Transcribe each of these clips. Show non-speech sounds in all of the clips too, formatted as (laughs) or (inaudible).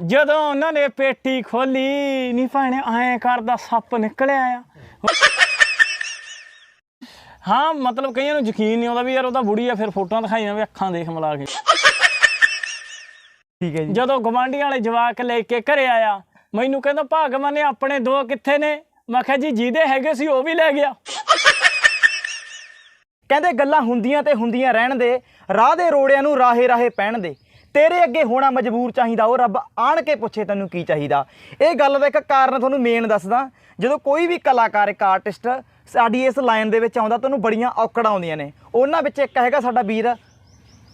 ਜਦੋਂ ਉਹਨਾਂ ਨੇ ਪੇਟੀ ਖੋਲੀ ਨਹੀਂ ਭਾਣੇ ਐਂ ਕਰਦਾ ਸੱਪ ਨਿਕਲਿਆ ਆ। ਹਾਂ ਮਤਲਬ ਕਈਆਂ ਨੂੰ ਯਕੀਨ ਨਹੀਂ ਆਉਂਦਾ ਵੀ ਯਾਰ ਉਹਦਾ ਬੁੜੀ ਆ ਫਿਰ ਫੋਟੋਆਂ ਦਿਖਾਈਆਂ ਵੀ ਅੱਖਾਂ ਦੇਖ ਮਿਲਾ ਕੇ। ਠੀਕ ਹੈ ਜੀ। ਜਦੋਂ ਗਵਾਂਢੀਆਂ ਵਾਲੇ ਜਵਾਕ ਲੈ ਕੇ ਘਰੇ ਆਇਆ ਮੈਨੂੰ ਕਹਿੰਦਾ ਭਾਗਵਾਨ ਨੇ ਆਪਣੇ ਦੋ ਕਿੱਥੇ ਨੇ? ਮੈਂ ਕਿਹਾ ਜੀ ਜਿਹਦੇ ਹੈਗੇ ਸੀ ਉਹ ਵੀ ਲੈ ਗਿਆ। ਕਹਿੰਦੇ ਗੱਲਾਂ ਹੁੰਦੀਆਂ ਤੇ ਹੁੰਦੀਆਂ ਰਹਿਣ ਦੇ ਰਾਹ ਦੇ ਰੋੜਿਆਂ ਨੂੰ ਰਾਹੇ ਰਾਹੇ ਪਹਿਣ ਦੇ। ਤੇਰੇ ਅੱਗੇ ਹੋਣਾ ਮਜਬੂਰ ਚਾਹੀਦਾ ਉਹ ਰੱਬ ਆਣ ਕੇ ਪੁੱਛੇ ਤੈਨੂੰ ਕੀ ਚਾਹੀਦਾ। ਇਹ ਗੱਲ ਦਾ ਇੱਕ ਕਾਰਨ ਤੁਹਾਨੂੰ ਮੇਨ ਦੱਸਦਾ ਜਦੋਂ ਕੋਈ ਵੀ ਕਲਾਕਾਰ ਇੱਕ ਆਰਟਿਸਟ ਸਾਡੀ ਇਸ ਲਾਈਨ ਦੇ ਵਿੱਚ ਆਉਂਦਾ ਤੁਹਾਨੂੰ ਬੜੀਆਂ ਔਕੜਾਂ ਆਉਂਦੀਆਂ ਨੇ। ਉਹਨਾਂ ਵਿੱਚ ਇੱਕ ਹੈਗਾ ਸਾਡਾ ਵੀਰ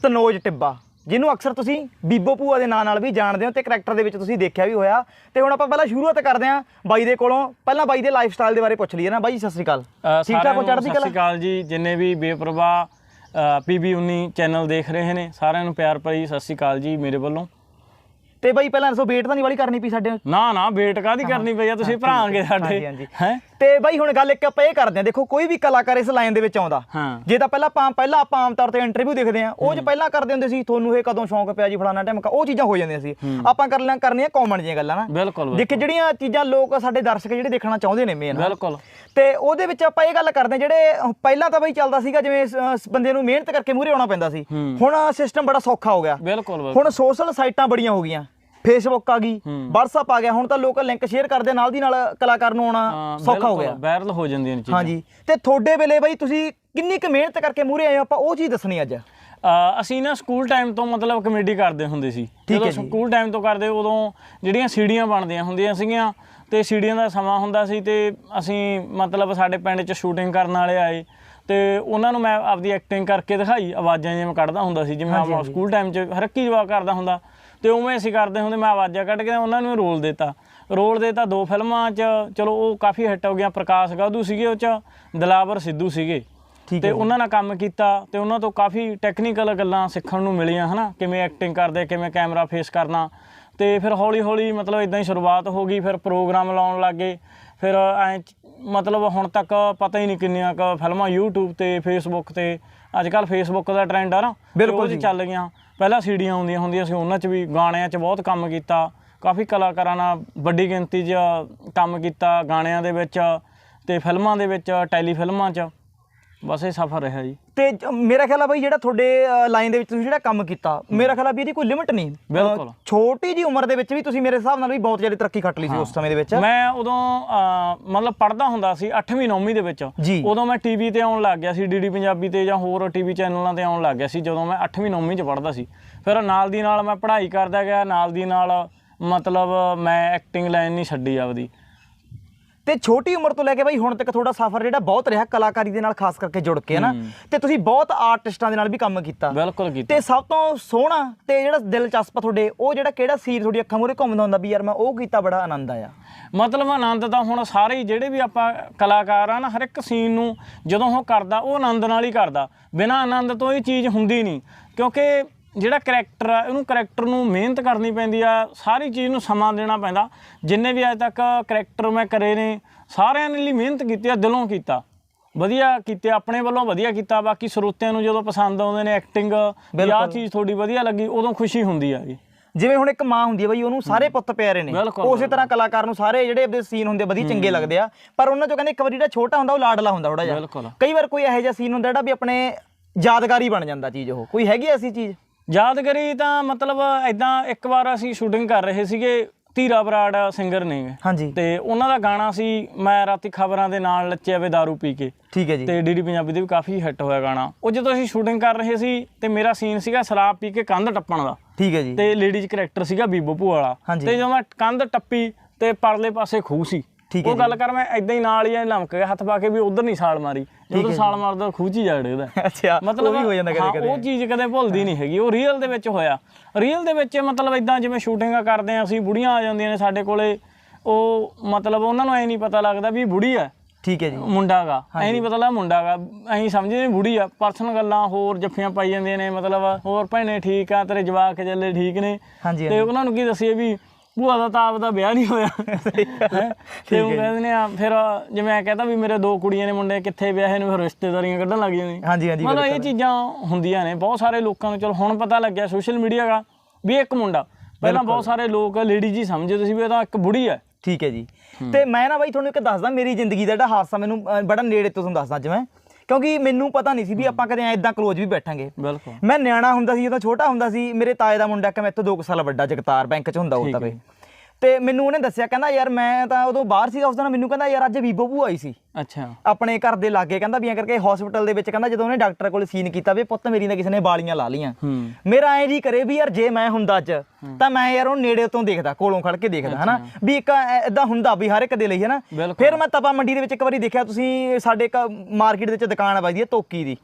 ਤਨੋਜ ਟਿੱਬਾ ਜਿਹਨੂੰ ਅਕਸਰ ਤੁਸੀਂ ਬੀਬੋ ਭੂਆ ਦੇ ਨਾਂ ਨਾਲ ਵੀ ਜਾਣਦੇ ਹੋ ਤੇ ਕਰੈਕਟਰ ਦੇ ਵਿੱਚ ਤੁਸੀਂ ਦੇਖਿਆ ਵੀ ਹੋਇਆ। ਤੇ ਹੁਣ ਆਪਾਂ ਪਹਿਲਾਂ ਸ਼ੁਰੂਆਤ ਕਰਦੇ ਹਾਂ ਬਾਈ ਦੇ ਕੋਲੋਂ। ਪਹਿਲਾਂ ਬਾਈ ਦੇ ਲਾਈਫ ਸਟਾਈਲ ਦੇ ਬਾਰੇ ਪੁੱਛ ਲਈਏ ਨਾ ਬਾਈ ਸਤਿ ਸ਼੍ਰੀ ਅਕਾਲ। ਠੀਕ ਹੋ ਸਤਿ ਸ਼੍ਰੀ ਕਲਾ ਅਕਾਲ ਜੀ ਜਿੰਨੇ ਵੀ ਬੇਪਰਵਾਹ ਪੀਬੀ 19 ਚੈਨਲ ਦੇਖ ਰਹੇ ਨੇ ਸਾਰਿਆਂ ਨੂੰ ਪਿਆਰ ਭਰੀ ਸਤਿ ਸ਼੍ਰੀ ਅਕਾਲ ਜੀ ਮੇਰੇ ਵੱਲੋਂ। ਤੇ ਬਾਈ ਪਹਿਲਾਂ ਦੱਸੋ ਵੇਟ ਤਾਂ ਨਹੀਂ ਵਾਲੀ ਕਰਨੀ ਪਈ ਸਾਡੇ? ਨਾ ਨਾ ਵੇਟ ਕਾਦੀ ਕਰਨੀ ਪਈ ਆ? ਤੁਸੀਂ ਭਰਾਂਗੇ ਹਾਂਜੀ ਸਾਡੇ। ਹਾਂਜੀ। ਹੈ? ਤੇ ਬਾਈ ਹੁਣ ਗੱਲ ਇੱਕ ਆਪਾਂ ਇਹ ਕਰਦੇ ਹਾਂ ਦੇਖੋ ਕੋਈ ਵੀ ਕਲਾਕਾਰ ਇਸ ਲਾਈਨ ਦੇ ਵਿੱਚ ਆਉਂਦਾ ਜੇ ਤਾਂ ਪਹਿਲਾਂ ਆਪਾਂ ਪਹਿਲਾਂ ਆਪਾਂ ਆਮ ਤੌਰ ਤੇ ਇੰਟਰਵਿਊ ਦੇਖਦੇ ਆ ਉਹ ਚ ਪਹਿਲਾਂ ਕਰਦੇ ਹੁੰਦੇ ਸੀ ਤੁਹਾਨੂੰ ਇਹ ਕਦੋਂ ਸ਼ੌਂਕ ਪਿਆ ਜੀ ਫਲਾਣਾ ਟਾਈਮ ਉਹ ਚੀਜ਼ਾਂ ਹੋ ਜਾਂਦੀਆਂ ਸੀ। ਆਪਾਂ ਕਰ ਲਿਆ ਕਰਨੀਆਂ ਕਾਮਨ ਜਿਹੀਆਂ ਗੱਲਾਂ ਨਾ। ਬਿਲਕੁਲ ਦੇਖੇ ਜਿਹੜੀਆਂ ਚੀਜ਼ਾਂ ਲੋਕ ਸਾਡੇ ਦਰਸ਼ਕ ਜਿਹੜੇ ਦੇਖਣਾ ਚਾਹੁੰਦੇ ਨੇ ਮੇਨ ਬਿਲਕੁਲ। ਤੇ ਉਹਦੇ ਵਿੱਚ ਆਪਾਂ ਇਹ ਗੱਲ ਕਰਦੇ ਜਿਹੜੇ ਪਹਿਲਾਂ ਤਾਂ ਬਈ ਚੱਲਦਾ ਸੀਗਾ ਜਿਵੇਂ ਬੰਦੇ ਨੂੰ ਮਿਹਨਤ ਕਰਕੇ ਮੂਹਰੇ ਆਉਣਾ ਪੈਂਦਾ ਸੀ। ਹੁਣ ਸਿਸਟਮ ਬੜਾ ਸੌਖਾ ਹੋ ਗਿਆ। ਬਿਲਕੁਲ। ਹੁਣ ਸੋਸ਼ਲ ਸਾਈਟਾਂ ਬੜੀਆਂ ਹੋ ਗਈਆਂ। ਫੇਸਬੁੱਕ ਆ ਗਈ WhatsApp ਆ ਗਿਆ ਹੁਣ ਤਾਂ ਲੋਕ ਲਿੰਕ ਸ਼ੇਅਰ ਕਰਦੇ ਨਾਲ ਦੀ ਨਾਲ ਕਲਾਕਾਰ ਨੂੰ ਆਉਣਾ ਸੌਖਾ ਹੋ ਗਿਆ। ਵਾਇਰਲ ਹੋ ਜਾਂਦੀਆਂ ਨੇ ਚੀਜ਼ਾਂ। ਹਾਂਜੀ ਤੇ ਤੁਹਾਡੇ ਵੇਲੇ ਬਈ ਤੁਸੀਂ ਕਿੰਨੀ ਕੁ ਮਿਹਨਤ ਕਰਕੇ ਮੂਹਰੇ ਆਏ ਹੋ? ਆਪਾਂ ਉਹ ਚੀਜ਼ ਦੱਸਣੀ ਅੱਜ। ਅਸੀਂ ਨਾ ਸਕੂਲ ਟਾਈਮ ਤੋਂ ਮਤਲਬ ਕਮੇਡੀ ਕਰਦੇ ਹੁੰਦੇ ਸੀ। ਹੈ ਜਦੋਂ। ਸਕੂਲ ਟਾਈਮ ਤੋਂ ਕਰਦੇ ਉਦੋਂ ਜਿਹੜੀਆਂ ਸੀੜੀਆਂ ਬਣਦੀਆਂ ਹੁੰਦੀਆਂ ਸੀਗੀਆਂ ਤੇ ਸੀੜੀਆਂ ਦਾ ਸਮਾਂ ਹੁੰਦਾ ਸੀ ਤੇ ਅਸੀਂ ਮਤਲਬ ਸਾਡੇ ਪਿੰਡ 'ਚ ਸ਼ੂਟਿੰਗ ਕਰਨ ਵਾਲੇ ਆਏ ਤੇ ਉਹਨਾਂ ਨੂੰ ਮੈਂ ਆਪਦੀ ਐਕਟਿੰਗ ਕਰਕੇ ਦਿਖਾਈ ਆਵਾਜ਼ਾਂ ਜਿਵੇਂ ਕੱਢਦਾ ਹੁੰਦਾ ਸੀ ਜਿਵੇਂ ਆਪਾਂ ਸਕੂਲ ਟਾਈਮ 'ਚ ਹਰ ਇੱਕ ਹੀ ਜਵਾਬ ਕਰਦਾ ਹੁੰਦਾ। ਤੇ ਉਵੇਂ ਅਸੀਂ ਕਰਦੇ ਹੁੰਦੇ ਮੈਂ ਆਵਾਜ਼ਾਂ ਕੱਢ ਕੇ ਉਹਨਾਂ ਨੂੰ ਰੋਲ ਦਿੱਤਾ। ਰੋਲ ਦਿੱਤਾ ਦੋ ਫਿਲਮਾਂ 'ਚ ਚਲੋ ਉਹ ਕਾਫੀ ਹਿੱਟ ਹੋ ਗਈਆਂ ਪ੍ਰਕਾਸ਼ ਗਾਧੂ ਸੀਗੇ ਉਹ 'ਚ ਦਲਾਵਰ ਸਿੱਧੂ ਸੀਗੇ। ਤੇ ਉਹਨਾਂ ਨਾਲ ਕੰਮ ਕੀਤਾ ਤੇ ਉਹਨਾਂ ਤੋਂ ਕਾਫੀ ਟੈਕਨੀਕਲ ਗੱਲਾਂ ਸਿੱਖਣ ਨੂੰ ਮਿਲੀਆਂ ਹਨਾ? ਕਿਵੇਂ ਐਕਟਿੰਗ ਕਰਦੇ ਕਿਵੇਂ ਕੈਮਰਾ ਫੇਸ ਕਰਨਾ। ਤੇ ਫਿਰ ਹੌਲੀ ਹੌਲੀ ਮਤਲਬ ਇਦਾਂ ਹੀ ਸ਼ੁਰੂਆਤ ਹੋ ਗਈ ਫਿਰ ਪ੍ਰੋਗਰਾਮ ਲਾਉਣ ਲੱਗੇ। ਫਿਰ ਐ ਮਤਲਬ ਹੁਣ ਤੱਕ ਪਤਾ ਹੀ ਨਹੀਂ ਕਿੰਨੀਆਂ ਕ ਫਿਲਮਾਂ YouTube ਤੇ Facebook ਤੇ ਅੱਜ ਕੱਲ Facebook ਦਾ ਟ੍ਰੈਂਡ ਆ ਨਾ ਬਿਲਕੁਲ ਜੀ। ਚੱਲ ਗਈਆਂ। ਪਹਿਲਾਂ ਸੀਡੀਆਂ ਆਉਂਦੀਆਂ ਹੁੰਦੀਆਂ ਸੀ ਉਹਨਾਂ 'ਚ ਵੀ ਗਾਣਿਆਂ 'ਚ ਬਹੁਤ ਕੰਮ ਕੀਤਾ। ਕਾਫੀ ਕਲਾਕਾਰਾਂ ਨਾਲ ਵੱਡੀ ਗਿਣਤੀ 'ਚ ਕੰਮ ਕੀਤਾ ਗਾਣਿਆਂ ਦੇ ਵਿੱਚ ਤੇ ਫਿਲਮਾਂ ਦੇ ਵਿੱਚ ਟੈਲੀ ਫਿਲਮਾਂ 'ਚ। ਬਸ ਇਹ ਸਫ਼ਰ ਰਿਹਾ ਜੀ। ਤੇ ਜ- ਮੇਰਾ ਖਿਆਲ ਆ ਬਈ ਜਿਹੜਾ ਤੁਹਾਡੇ ਲਾਈਨ ਦੇ ਵਿੱਚ ਤੁਸੀਂ ਜਿਹੜਾ ਕੰਮ ਕੀਤਾ ਮੇਰਾ ਖਿਆਲ ਆ ਵੀ ਇਹਦੀ ਕੋਈ ਲਿਮਿਟ ਨਹੀਂ। ਅ, ਬਿਲਕੁਲ। ਛੋਟੀ ਜੀ ਉਮਰ ਦੇ ਵਿੱਚ ਵੀ ਤੁਸੀਂ ਮੇਰੇ ਹਿਸਾਬ ਨਾਲ ਵੀ ਬਹੁਤ ਜ਼ਿਆਦਾ ਤਰੱਕੀ ਖੱਟ ਲਈ ਸੀ ਉਸ ਸਮੇਂ ਦੇ ਵਿੱਚ। ਮੈਂ ਉਦੋਂ ਅਹ, ਮਤਲਬ ਪੜਦਾ ਹੁੰਦਾ ਸੀ 8ਵੀਂ 9ਵੀਂ ਦੇ ਵਿੱਚ। ਜੀ। ਉਦੋਂ ਮੈਂ ਟੀਵੀ ਤੇ ਆਉਣ ਲੱਗ ਗਿਆ ਸੀ ਡੀਡੀ ਪੰਜਾਬੀ ਤੇ ਜਾਂ ਹੋਰ ਟੀਵੀ ਚੈਨਲਾਂ ਤੇ ਆਉਣ ਲੱਗ ਗਿਆ ਸੀ ਜਦੋਂ ਮੈਂ 8ਵੀਂ 9ਵੀਂ ਚ ਪੜਦਾ ਸੀ। ਫਿਰ ਨਾਲ ਦੀ ਨਾਲ ਮੈਂ ਪੜ੍ਹਾਈ ਕਰਦਾ ਗਿਆ ਨਾਲ ਦੀ ਨਾਲ ਮਤਲਬ ਮੈਂ ਐਕਟਿੰਗ ਲਾਈਨ ਨਹੀਂ ਛੱਡੀ ਆਪਦੀ। ਤੇ ਛੋਟੀ ਉਮਰ ਤੋਂ ਲੈ ਕੇ ਬਈ ਹੁਣ ਤੱਕ ਤੁਹਾਡਾ ਸਫ਼ਰ ਜਿਹੜਾ ਬਹੁਤ ਰਿਹਾ ਕਲਾਕਾਰੀ ਦੇ ਨਾਲ ਖਾਸ ਕਰਕੇ ਜੁੜ ਕੇ ਹਨਾ ਤੇ ਤੁਸੀਂ ਬਹੁਤ ਆਰਟਿਸਟਾਂ ਦੇ ਨਾਲ ਵੀ ਕੰਮ ਕੀਤਾ। ਬਿਲਕੁਲ ਕੀਤਾ। ਤੇ ਸਭ ਤੋਂ ਸੋਹਣਾ ਤੇ ਜਿਹੜਾ ਦਿਲਚਸਪ ਤੁਹਾਡੇ ਉਹ ਜਿਹੜਾ ਕਿਹੜਾ ਸੀਨ ਤੁਹਾਡੀ ਅੱਖਾਂ ਮੂਹਰੇ ਘੁੰਮਦਾ ਹੁੰਦਾ ਵੀ ਯਾਰ ਮੈਂ ਉਹ ਕੀਤਾ ਬੜਾ ਆਨੰਦ ਆਇਆ? ਮਤਲਬ ਆਨੰਦ ਤਾਂ ਹੁਣ ਸਾਰੇ ਹੀ ਜਿਹੜੇ ਵੀ ਆਪਾਂ ਕਲਾਕਾਰ ਆ ਨਾ ਹਰ ਇੱਕ ਸੀਨ ਨੂੰ ਜਦੋਂ ਉਹ ਕਰਦਾ ਉਹ ਆਨੰਦ ਨਾਲ ਹੀ ਕਰਦਾ। ਬਿਨਾਂ ਆਨੰਦ ਤੋਂ ਇਹ ਚੀਜ਼ ਹੁੰਦੀ ਨਹੀਂ। ਕਿਉਂਕਿ ਜਿਹੜਾ ਕਰੈਕਟਰ ਆ ਇਹਨੂੰ ਕਰੈਕਟਰ ਨੂੰ ਮਿਹਨਤ ਕਰਨੀ ਪੈਂਦੀ ਆ ਸਾਰੀ ਚੀਜ਼ ਨੂੰ ਸਮਾਂ ਦੇਣਾ ਪੈਂਦਾ। ਜਿੰਨੇ ਵੀ ਅਜੇ ਤੱਕ ਕਰੈਕਟਰ ਮੈਂ ਕਰੇ ਨੇ ਸਾਰਿਆਂ ਨੇ ਲਈ ਮਿਹਨਤ ਕੀਤੀ ਆ ਦਿਲੋਂ ਕੀਤਾ। ਵਧੀਆ ਕੀਤੇ ਆਪਣੇ ਵੱਲੋਂ ਵਧੀਆ ਕੀਤਾ ਬਾਕੀ ਸਰੋਤਿਆਂ ਨੂੰ ਜਦੋਂ ਪਸੰਦ ਆਉਂਦੇ ਨੇ ਐਕਟਿੰਗ ਆਹ ਚੀਜ਼ ਤੁਹਾਡੀ ਵਧੀਆ ਲੱਗੀ ਉਦੋਂ ਖੁਸ਼ੀ ਹੁੰਦੀ ਆ ਜੀ। ਜਿਵੇਂ ਹੁਣ ਇੱਕ ਮਾਂ ਹੁੰਦੀ ਹੈ ਬਈ ਉਹਨੂੰ ਸਾਰੇ ਪੁੱਤ ਪਿਆਰੇ ਨੇ। ਉਸੇ ਤਰ੍ਹਾਂ ਕਲਾਕਾਰ ਨੂੰ ਸਾਰੇ ਜਿਹੜੇ ਆਪਦੇ ਸੀਨ ਹੁੰਦੇ ਵਧੀਆ ਚੰਗੇ ਲੱਗਦੇ ਆ। ਪਰ ਉਹਨਾਂ ਚੋਂ ਕਹਿੰਦੇ ਇੱਕ ਵਾਰੀ ਜਿਹੜਾ ਛੋਟਾ ਹੁੰਦਾ ਉਹ ਲਾਡਲਾ ਹੁੰਦਾ ਥੋੜਾ ਜਿਹਾ। ਕਈ ਵਾਰ ਕੋਈ ਇਹੋ ਜਿਹਾ ਸੀਨ ਹੁੰਦਾ ਜਿਹੜਾ ਵੀ ਆਪਣੇ ਯਾਦਗਾਰੀ ਬਣ ਜਾਂਦਾ ਚੀਜ਼ ਉਹ। ਕੋਈ ਹੈਗੀ ਐਸੀ ਚੀਜ਼? ਯਾਦਗਰੀ ਤਾਂ ਮਤਲਬ ਐਦਾਂ ਇੱਕ ਵਾਰ ਅਸੀਂ ਸ਼ੂਟਿੰਗ ਕਰ ਰਹੇ ਸੀਗੇ ਧੀਰਾ ਬਰਾੜ ਸਿੰਗਰ ਨੇ। ਹਾਂਜੀ। ਤੇ ਉਹਨਾਂ ਦਾ ਗਾਣਾ ਸੀ ਮੈਂ ਰਾਤੀ ਖਬਰਾਂ ਦੇ ਨਾਲ ਲੱਚਿਆ ਵੇ दारू ਪੀ ਕੇ। ਠੀਕ ਹੈ ਜੀ। ਤੇ ਡੀਡੀ ਪੰਜਾਬੀ ਦੇ ਵੀ ਕਾਫੀ ਹਿੱਟ ਹੋਇਆ ਗਾਣਾ। ਉਹ ਜਦੋਂ ਅਸੀਂ ਸ਼ੂਟਿੰਗ ਕਰ ਰਹੇ ਸੀ ਤੇ ਮੇਰਾ ਸੀਨ ਸੀਗਾ ਸ਼ਰਾਬ ਪੀ ਕੇ ਕੰਧ ਟੱਪਣ ਦਾ। ਠੀਕ ਹੈ ਜੀ। ਤੇ ਲੇਡੀਜ਼ ਕਰੈਕਟਰ ਸੀਗਾ ਬੀਬੋ ਭੂਆ ਵਾਲਾ। ਤੇ ਜਦੋਂ ਮੈਂ ਕੰਧ ਟੱਪੀ ਤੇ ਪਰਲੇ ਪਾਸੇ ਖੂਹ ਸੀ। ਉਹ ਗੱਲ ਕਰ ਮੈਂ ਐਦਾਂ ਹੀ ਨਾਲ ਹੀ ਲਮਕ ਗਿਆ ਹੱਥ ਪਾ ਕੇ ਵੀ ਉਧਰ ਨਹੀਂ ਛਾਲ ਮਾਰੀ। ਜਦੋਂ ਛਾਲ ਮਾਰਦਾ ਖੂਹ 'ਚ ਹੀ ਜਾ ਡਿੱਗਦਾ (laughs) ਅੱਛਾ ਮਤਲਬ ਉਹ ਹੋ ਜਾਂਦਾ ਕਦੇ ਕਦੇ। ਉਹ ਚੀਜ਼ ਕਦੇ ਭੁੱਲਦੀ ਨਹੀਂ ਹੈਗੀ ਉਹ ਰੀਅਲ ਦੇ ਵਿੱਚ ਹੋਇਆ। ਰੀਅਲ ਦੇ ਵਿੱਚ ਮਤਲਬ ਇਦਾਂ ਜਿਵੇਂ ਸ਼ੂਟਿੰਗਾਂ ਕਰਦੇ ਆ ਅਸੀਂ ਬੁੜੀਆਂ ਆ ਜਾਂਦੀਆਂ ਨੇ ਸਾਡੇ ਕੋਲੇ ਉਹ ਮਤਲਬ ਉਹਨਾਂ ਨੂੰ ਐ ਨਹੀਂ ਪਤਾ ਲੱਗਦਾ ਵੀ ਬੁੜੀ ਆ। ਠੀਕ ਹੈ ਜੀ। ਮੁੰਡਾ ਗਾ। ਐ ਨਹੀਂ ਪਤਾ ਲੱਗਦਾ ਮੁੰਡਾ ਗਾ। ਐਂ ਸਮਝਦੇ ਬੁੜੀ ਆ। ਪਰਸਨਲ ਗੱਲਾਂ ਹੋਰ ਜੱਫੀਆਂ ਪਾਈ ਜਾਂਦੀਆਂ ਨੇ ਮਤਲਬ ਹੋਰ ਭੈਣੇ ਠੀਕ ਆ ਤੇਰੇ ਜਵਾਕ ਜੱਲੇ ਠੀਕ ਨੇ। ਤੇ ਉਹਨਾਂ ਨੂੰ ਕੀ ਦੱਸੀਏ ਵੀ ਭੂਆ ਦਾ ਤਾਂ ਆਪਦਾ ਵਿਆਹ ਨਹੀਂ ਹੋਇਆ? (laughs) ਤੇ ਉਹ ਕਹਿੰਦੇ ਨੇ ਆ ਫਿਰ ਜਿਵੇਂ ਮੈਂ ਕਹਿੰਦਾ ਵੀ ਮੇਰੇ ਦੋ ਕੁੜੀਆਂ ਨੇ ਮੁੰਡੇ ਕਿੱਥੇ ਵਿਆਹੇ ਨੇ ਫਿਰ ਰਿਸ਼ਤੇਦਾਰੀਆਂ ਕੱਢਣ ਲੱਗ ਜਾਂਦੇ ਹਾਂਜੀ ਹਾਂਜੀ ਮਤਲਬ ਇਹ ਚੀਜ਼ਾਂ ਹੁੰਦੀਆਂ ਨੇ ਬਹੁਤ ਸਾਰੇ ਲੋਕਾਂ ਨੂੰ ਚਲੋ ਹੁਣ ਪਤਾ ਲੱਗਿਆ ਸੋਸ਼ਲ ਮੀਡੀਆ ਦਾ ਵੀ ਇੱਕ ਮੁੰਡਾ। ਪਹਿਲਾਂ ਬਹੁਤ ਸਾਰੇ ਲੋਕ ਲੇਡੀ ਜੀ ਸਮਝਦੇ ਸੀ ਵੀ ਇਹ ਤਾਂ ਇੱਕ ਬੁੜੀ ਹੈ। ਠੀਕ ਹੈ ਜੀ। ਤੇ ਮੈਂ ਨਾ ਬਾਈ ਤੁਹਾਨੂੰ ਇੱਕ ਦੱਸਦਾ ਮੇਰੀ ਜ਼ਿੰਦਗੀ ਦਾ ਜਿਹੜਾ ਹਾਦਸਾ ਮੈਨੂੰ ਬੜਾ ਨੇੜੇ ਤੋਂ ਤੁਹਾਨੂੰ ਦੱਸਦਾ ਮੈਂ ਕਿਉਂਕਿ ਮੈਨੂੰ ਪਤਾ ਨਹੀਂ ਸੀ ਵੀ ਆਪਾਂ ਕਦੇ ਐਦਾਂ ਕਲੋਜ਼ ਵੀ ਬੈਠਾਂਗੇ। ਬਿਲਕੁਲ। ਮੈਂ ਨਿਆਣਾ ਹੁੰਦਾ ਸੀ ਜਦੋਂ ਛੋਟਾ ਹੁੰਦਾ ਸੀ ਮੇਰੇ ਤਾਏ ਦਾ ਮੁੰਡਾ ਕਿ ਤੋਂ 2 ਸਾਲ ਵੱਡਾ ਜਗਤਾਰ ਬੈਂਕ 'ਚ ਹੁੰਦਾ ਉਹ ਤਾਂ। ਤੇ ਮੈਨੂੰ ਉਹਨੇ ਦੱਸਿਆ ਕਹਿੰਦਾ ਯਾਰ ਮੈਂ ਤਾਂ ਉਦੋਂ ਬਾਹਰ ਸੀ ਉਸ ਦਿਨ ਮੈਨੂੰ ਕਹਿੰਦਾ ਯਾਰ ਅੱਜ ਬੀਬੋ ਭੂ ਆਈ ਸੀ। ਅੱਛਾ। ਆਪਣੇ ਘਰ ਦੇ ਲਾਗੇ ਕਹਿੰਦਾ ਵੀ ਐਂ ਕਰਕੇ ਹਸਪੀਟਲ ਦੇ ਵਿੱਚ ਕਹਿੰਦਾ ਜਦੋਂ ਉਹਨੇ ਡਾਕਟਰ ਕੋਲ ਸੀਨ ਕੀਤਾ ਵੀ ਪੁੱਤ ਮੇਰੀ ਨੇ ਕਿਸੇ ਨੇ ਬਾਲੀਆਂ ਲਾ ਲੀਆਂ ਮੇਰਾ ਐ ਜੀ ਕਰੇ ਵੀ ਯਾਰ ਜੇ ਮੈਂ ਹੁੰਦਾ ਅੱਜ ਤਾਂ ਮੈਂ ਯਾਰ ਉਹ ਨੇੜੇ ਤੋਂ ਦੇਖਦਾ ਕੋਲੋਂ ਖੜ ਕੇ ਦੇਖਦਾ ਹਨਾ? ਵੀ ਇੱਕ ਇਦਾਂ ਹੁੰਦਾ ਵੀ ਹਰ ਇੱਕ ਦੇ ਲਈ ਹਨਾ। ਫਿਰ ਮੈਂ ਤਪਾ ਮੰਡੀ ਦੇ ਵਿੱਚ ਇੱਕ ਵਾਰੀ ਦੇਖਿਆ ਤੁਸੀਂ ਸਾਡੇ ਇੱਕ ਮਾਰਕੀਟ ਦੇ ਵਿੱਚ ਦੁਕਾਨ ਵੱਜਦੀ ਹੈ ਤੋਕੀ ਦੀ।